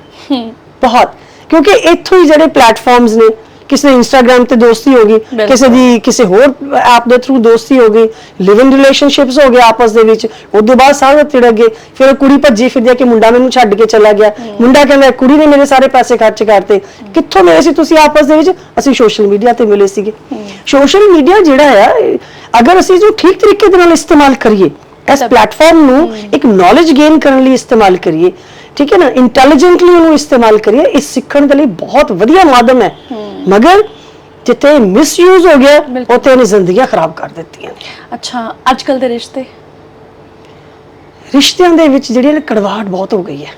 ਬਹੁਤ। ਕਿਉਂਕਿ ਇੱਥੋਂ ਹੀ ਜਿਹੜੇ ਪਲੇਟਫਾਰਮਸ ਨੇ ਕਿਸੇ ਦੀ ਇੰਸਟਾਗ੍ਰam ਤੇ ਦੋਸਤੀ ਹੋ ਗਈ। ਕਿਸੇ ਦੀ ਕਿਸੇ ਹੋਰ ਐਪ ਦੇ ਥਰੂ ਦੋਸਤੀ ਹੋ ਗਈ ਲਿਵ ਇਨ ਰਿਲੇਸ਼ਨਸ਼ਿਪਸ ਹੋ ਗਏ ਆਪਸ ਦੇ ਵਿੱਚ ਉਦੋਂ ਬਾਅਦ ਸਾਰੇ ਤਿੜਕ ਗਏ ਫਿਰ ਉਹ ਕੁੜੀ ਭੱਜੀ ਫਿਰਦੀ ਆ ਕਿ ਮੁੰਡਾ ਮੈਨੂੰ ਛੱਡ ਕੇ ਚਲਾ ਗਿਆ। ਮੁੰਡਾ ਕਹਿੰਦਾ ਕੁੜੀ ਨੇ ਮੇਰੇ ਸਾਰੇ ਪੈਸੇ ਖਰਚ ਕਰਤੇ। ਕਿੱਥੋਂ ਮਿਲੇ ਸੀ ਤੁਸੀਂ ਆਪਸ ਦੇ ਵਿੱਚ? ਅਸੀਂ ਸੋਸ਼ਲ ਮੀਡੀਆ ਤੇ ਮਿਲੇ ਸੀਗੇ। ਸੋਸ਼ਲ ਮੀਡੀਆ ਜਿਹੜਾ ਆ ਅਗਰ ਅਸੀਂ ਜੋ ਠੀਕ ਤਰੀਕੇ ਦੇ ਨਾਲ ਇਸਤੇਮਾਲ ਕਰੀਏ ਇਸ ਪਲੇਟਫਾਰਮ ਨੂੰ ਇੱਕ ਨੌਲੇਜ ਗੇਨ ਕਰਨ ਲਈ ਇਸਤੇਮਾਲ ਕਰੀਏ ਠੀਕ ਹੈ ਨਾ? ਇੰਟੈਲੀਜੈਂਟਲੀ ਉਹਨੂੰ ਇਸਤੇਮਾਲ ਕਰੀਏ ਇਹ ਸਿੱਖਣ ਦੇ ਲਈ ਬਹੁਤ ਵਧੀਆ ਮਾਧਿਅਮ ਹੈ। ਮਗਰ ਜਿੱਥੇ ਮਿਸਯੂਜ਼ ਹੋ ਗਿਆ ਬਿਲਕੁਲ। ਉੱਥੇ ਉਹਨੇ ਜ਼ਿੰਦਗੀਆਂ ਖਰਾਬ ਕਰ ਦਿੱਤੀਆਂ ਨੇ। ਅੱਛਾ ਅੱਜ ਕੱਲ ਦੇ ਰਿਸ਼ਤੇ? ਰਿਸ਼ਤਿਆਂ ਦੇ ਵਿੱਚ ਜਿਹੜੀ ਨਾ ਕੜਵਾਹਟ ਬਹੁਤ ਹੋ ਗਈ ਹੈ।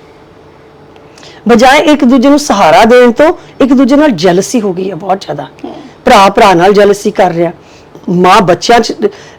ਬਜਾਏ ਇੱਕ ਦੂਜੇ ਨੂੰ ਸਹਾਰਾ ਦੇਣ ਤੋਂ ਇੱਕ ਦੂਜੇ ਨਾਲ ਜੈਲਸੀ ਹੋ ਗਈ ਹੈ ਬਹੁਤ ਜ਼ਿਆਦਾ। ਭਰਾ ਭਰਾ ਨਾਲ ਜੈਲਸੀ ਕਰ ਰਿਹਾ। ਮਾਂ ਬੱਚਿਆਂ ਚ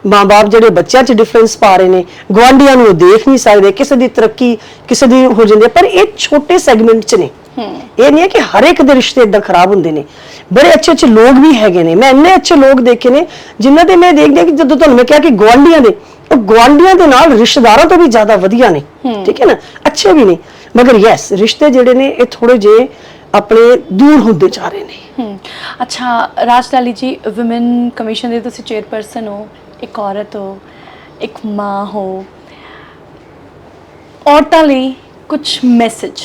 ਮਾਂ-ਬਾਪ ਜਿਹੜੇ ਬੱਚਿਆਂ ਚ ਡਿਫਰੈਂਸ ਪਾ ਰਹੇ ਨੇ ਗਵਾਂਢੀਆਂ ਨੂੰ ਉਹ ਦੇਖ ਨਹੀਂ ਸਕਦੇ ਕਿਸੇ ਦੀ ਤਰੱਕੀ ਕਿਸੇ ਦੀ ਹੋ ਜਾਂਦੀ ਹੈ। ਪਰ ਇਹ ਛੋਟੇ ਸੈਗਮੈਂਟ ਚ ਨੇ। ਇਹ ਨਹੀਂ ਹੈ ਕਿ ਹਰ ਇੱਕ ਦੇ ਰਿਸ਼ਤੇ ਇਦਾਂ ਖਰਾਬ ਹੁੰਦੇ ਨੇ। ਬੜੇ ਅੱਛੇ ਅੱਛੇ ਲੋਕ ਵੀ ਹੈਗੇ ਨੇ। ਮੈਂ ਇੰਨੇ ਅੱਛੇ ਲੋਕ ਦੇਖੇ ਨੇ ਜਿਨ੍ਹਾਂ ਦੇ ਮੈਂ ਦੇਖਦੀ ਕਿ ਜਦੋਂ ਤੁਹਾਨੂੰ ਮੈਂ ਕਿਹਾ ਕਿ ਗਵਾਂਢੀਆਂ ਦੇ ਉਹ ਗਵਾਂਢੀਆਂ ਦੇ ਨਾਲ ਰਿਸ਼ਤੇਦਾਰਾਂ ਤੋਂ ਵੀ ਜ਼ਿਆਦਾ ਵਧੀਆ ਨੇ। ਠੀਕ ਹੈ ਨਾ? ਅੱਛੇ ਵੀ ਨੇ। ਮਗਰ ਯੈਸ ਰਿਸ਼ਤੇ ਜਿਹੜੇ ਨੇ ਇਹ ਥੋੜੇ ਜੇ ਆਪਣੇ ਦੂਰ ਹੁੰਦੇ ਜਾ ਰਹੇ ਨੇ। ਅੱਛਾ ਰਾਜ ਲਾਲੀ ਜੀ ਔਮਨ ਕਮਿਸ਼ਨ ਦੇ ਤੁਸੀਂ ਚੇਅਰਪਰਸਨ ਹੋ ਇੱਕ ਔਰਤ ਹੋ ਇੱਕ ਮਾਂ ਹੋ। ਔਰਤਾਂ ਲਈ ਕੁਝ ਮੈਸੇਜ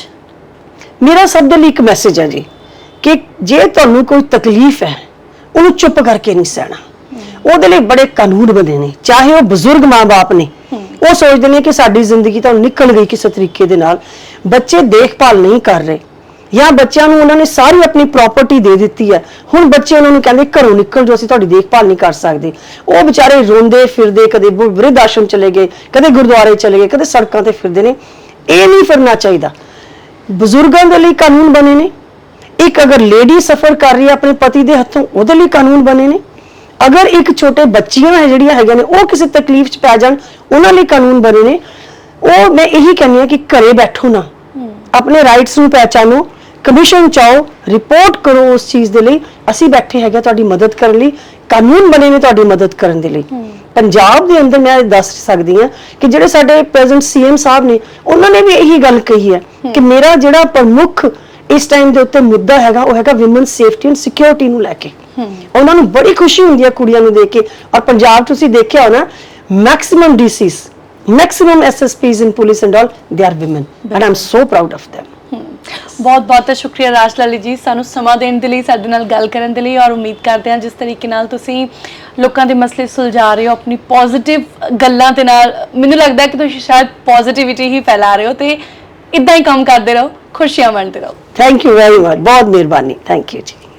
ਮੇਰਾ ਸਭ ਦੇ ਲਈ ਇੱਕ ਮੈਸੇਜ ਹੈ ਜੀ ਕਿ ਜੇ ਤੁਹਾਨੂੰ ਕੋਈ ਤਕਲੀਫ ਹੈ ਉਹਨੂੰ ਚੁੱਪ ਕਰਕੇ ਨਹੀਂ ਸਹਿਣਾ। ਉਹਦੇ ਲਈ ਬੜੇ ਕਾਨੂੰਨ ਬਣੇ ਨੇ ਚਾਹੇ ਉਹ ਬਜ਼ੁਰਗ ਮਾਪੇ ਨੇ। ਉਹ ਸੋਚਦੇ ਨੇ ਕਿ ਸਾਡੀ ਜ਼ਿੰਦਗੀ ਤਾਂ ਨਿਕਲ ਗਈ ਕਿਸੇ ਤਰੀਕੇ ਦੇ ਨਾਲ। ਬੱਚੇ ਦੇਖਭਾਲ ਨਹੀਂ ਕਰ ਰਹੇ। ਜਾਂ ਬੱਚਿਆਂ ਨੂੰ ਉਹਨਾਂ ਨੇ ਸਾਰੀ ਆਪਣੀ ਪ੍ਰਾਪਰਟੀ ਦੇ ਦਿੱਤੀ ਹੈ। ਹੁਣ ਬੱਚੇ ਉਹਨਾਂ ਨੂੰ ਕਹਿੰਦੇ ਘਰੋਂ ਨਿਕਲ ਜਾਓ ਅਸੀਂ ਤੁਹਾਡੀ ਦੇਖਭਾਲ ਨਹੀਂ ਕਰ ਸਕਦੇ। ਉਹ ਵਿਚਾਰੇ ਰੋਂਦੇ ਫਿਰਦੇ ਕਦੇ ਬਿਰਧ ਆਸ਼ਰਮ ਚਲੇ ਗਏ ਕਦੇ ਗੁਰਦੁਆਰੇ ਚਲੇ ਗਏ ਕਦੇ ਸੜਕਾਂ ਤੇ ਫਿਰਦੇ ਨੇ। ਇਹ ਨਹੀਂ ਫਿਰਨਾ ਚਾਹੀਦਾ। ਬਜ਼ੁਰਗਾਂ ਦੇ ਲਈ ਕਾਨੂੰਨ ਬਣੇ ਨੇ। ਇੱਕ ਅਗਰ ਲੇਡੀ ਸਫਰ ਕਰ ਰਹੀ ਹੈ ਆਪਣੇ ਪਤੀ ਦੇ ਹੱਥੋਂ ਉਹਦੇ ਲਈ ਕਾਨੂੰਨ ਬਣੇ ਨੇ। ਅਗਰ ਇੱਕ ਛੋਟੇ ਬੱਚੀਆਂ ਹੈ ਜਿਹੜੀਆਂ ਹੈਗੀਆਂ ਨੇ ਉਹ ਕਿਸੇ ਤਕਲੀਫ 'ਚ ਪੈ ਜਾਣ ਉਹਨਾਂ ਲਈ ਕਾਨੂੰਨ ਬਣੇ ਨੇ। ਉਹ ਮੈਂ ਇਹੀ ਕਹਿੰਦੀ ਹਾਂ ਕਿ ਘਰੇ ਬੈਠੋ ਨਾ। ਆਪਣੇ ਰਾਈਟਸ ਨੂੰ ਪਹਿਚਾਨੋ ਕਮਿਸ਼ਨ ਚਾਓ ਰਿਪੋਰਟ ਕਰੋ ਉਸ ਚੀਜ਼ ਦੇ ਲਈ। ਅਸੀਂ ਬੈਠੇ ਹੈਗੇ ਤੁਹਾਡੀ ਮਦਦ ਕਰਨ ਲਈ। ਕਾਨੂੰਨ ਬਣੇ ਨੇ ਤੁਹਾਡੀ ਮਦਦ ਕਰਨ ਦੇ ਲਈ। ਪੰਜਾਬ ਦੇ ਅੰਦਰ ਮੈਂ ਦੱਸ ਸਕਦੀ ਹਾਂ ਕਿ ਜਿਹੜੇ ਸਾਡੇ ਪ੍ਰੈਜ਼ੈਂਟ ਸੀਐਮ ਸਾਹਿਬ ਨੇ ਉਹਨਾਂ ਨੇ ਵੀ ਇਹੀ ਗੱਲ ਕਹੀ ਹੈ ਕਿ ਮੇਰਾ ਜਿਹੜਾ ਪ੍ਰਮੁੱਖ ਇਸ ਟਾਈਮ ਦੇ ਉੱਤੇ ਮੁੱਦਾ ਹੈਗਾ ਉਹ ਹੈਗਾ ਔਮਨ ਸੇਫਟੀ ਐਂਡ ਸਿਕਿਉਰਿਟੀ ਨੂੰ ਲੈ ਕੇ। ਉਹਨਾਂ ਨੂੰ ਬੜੀ ਖੁਸ਼ੀ ਹੁੰਦੀ ਹੈ ਕੁੜੀਆਂ ਨੂੰ ਦੇਖ ਕੇ। ਔਰ ਪੰਜਾਬ ਤੁਸੀਂ ਦੇਖਿਆ ਹੋਣਾ maximum DCs maximum SSPs in police and all they are women and am so proud of them. ਬਹੁਤ ਬਹੁਤ ਸ਼ੁਕਰੀਆ ਰਾਜ ਲਾਲੀ ਜੀ ਸਾਨੂੰ ਸਮਾਂ ਦੇਣ ਦੇ ਲਈ ਸਾਡੇ ਨਾਲ ਗੱਲ ਕਰਨ ਦੇ ਲਈ ਔਰ ਉਮੀਦ ਕਰਦੇ ਹਾਂ ਜਿਸ ਤਰੀਕੇ ਨਾਲ ਤੁਸੀਂ ਲੋਕਾਂ ਦੇ ਮਸਲੇ ਸੁਲਝਾ ਰਹੇ ਹੋ ਆਪਣੀ ਪੋਜ਼ਿਟਿਵ ਗੱਲਾਂ ਦੇ ਨਾਲ। ਮੈਨੂੰ ਲੱਗਦਾ ਕਿ ਤੁਸੀਂ ਸ਼ਾਇਦ ਪੋਜ਼ਿਟਿਵਿਟੀ ਹੀ ਫੈਲਾ ਰਹੇ ਹੋ ਤੇ ਇਦਾਂ ਹੀ ਕੰਮ ਕਰਦੇ ਰਹੋ, ਖੁਸ਼ੀਆਂ ਵੰਡਦੇ ਰਹੋ। ਥੈਂਕ ਯੂ ਵੈਰੀ ਮਚ ਬਹੁਤ ਮਿਹਰਬਾਨੀ ਥੈਂਕ ਯੂ ਜੀ।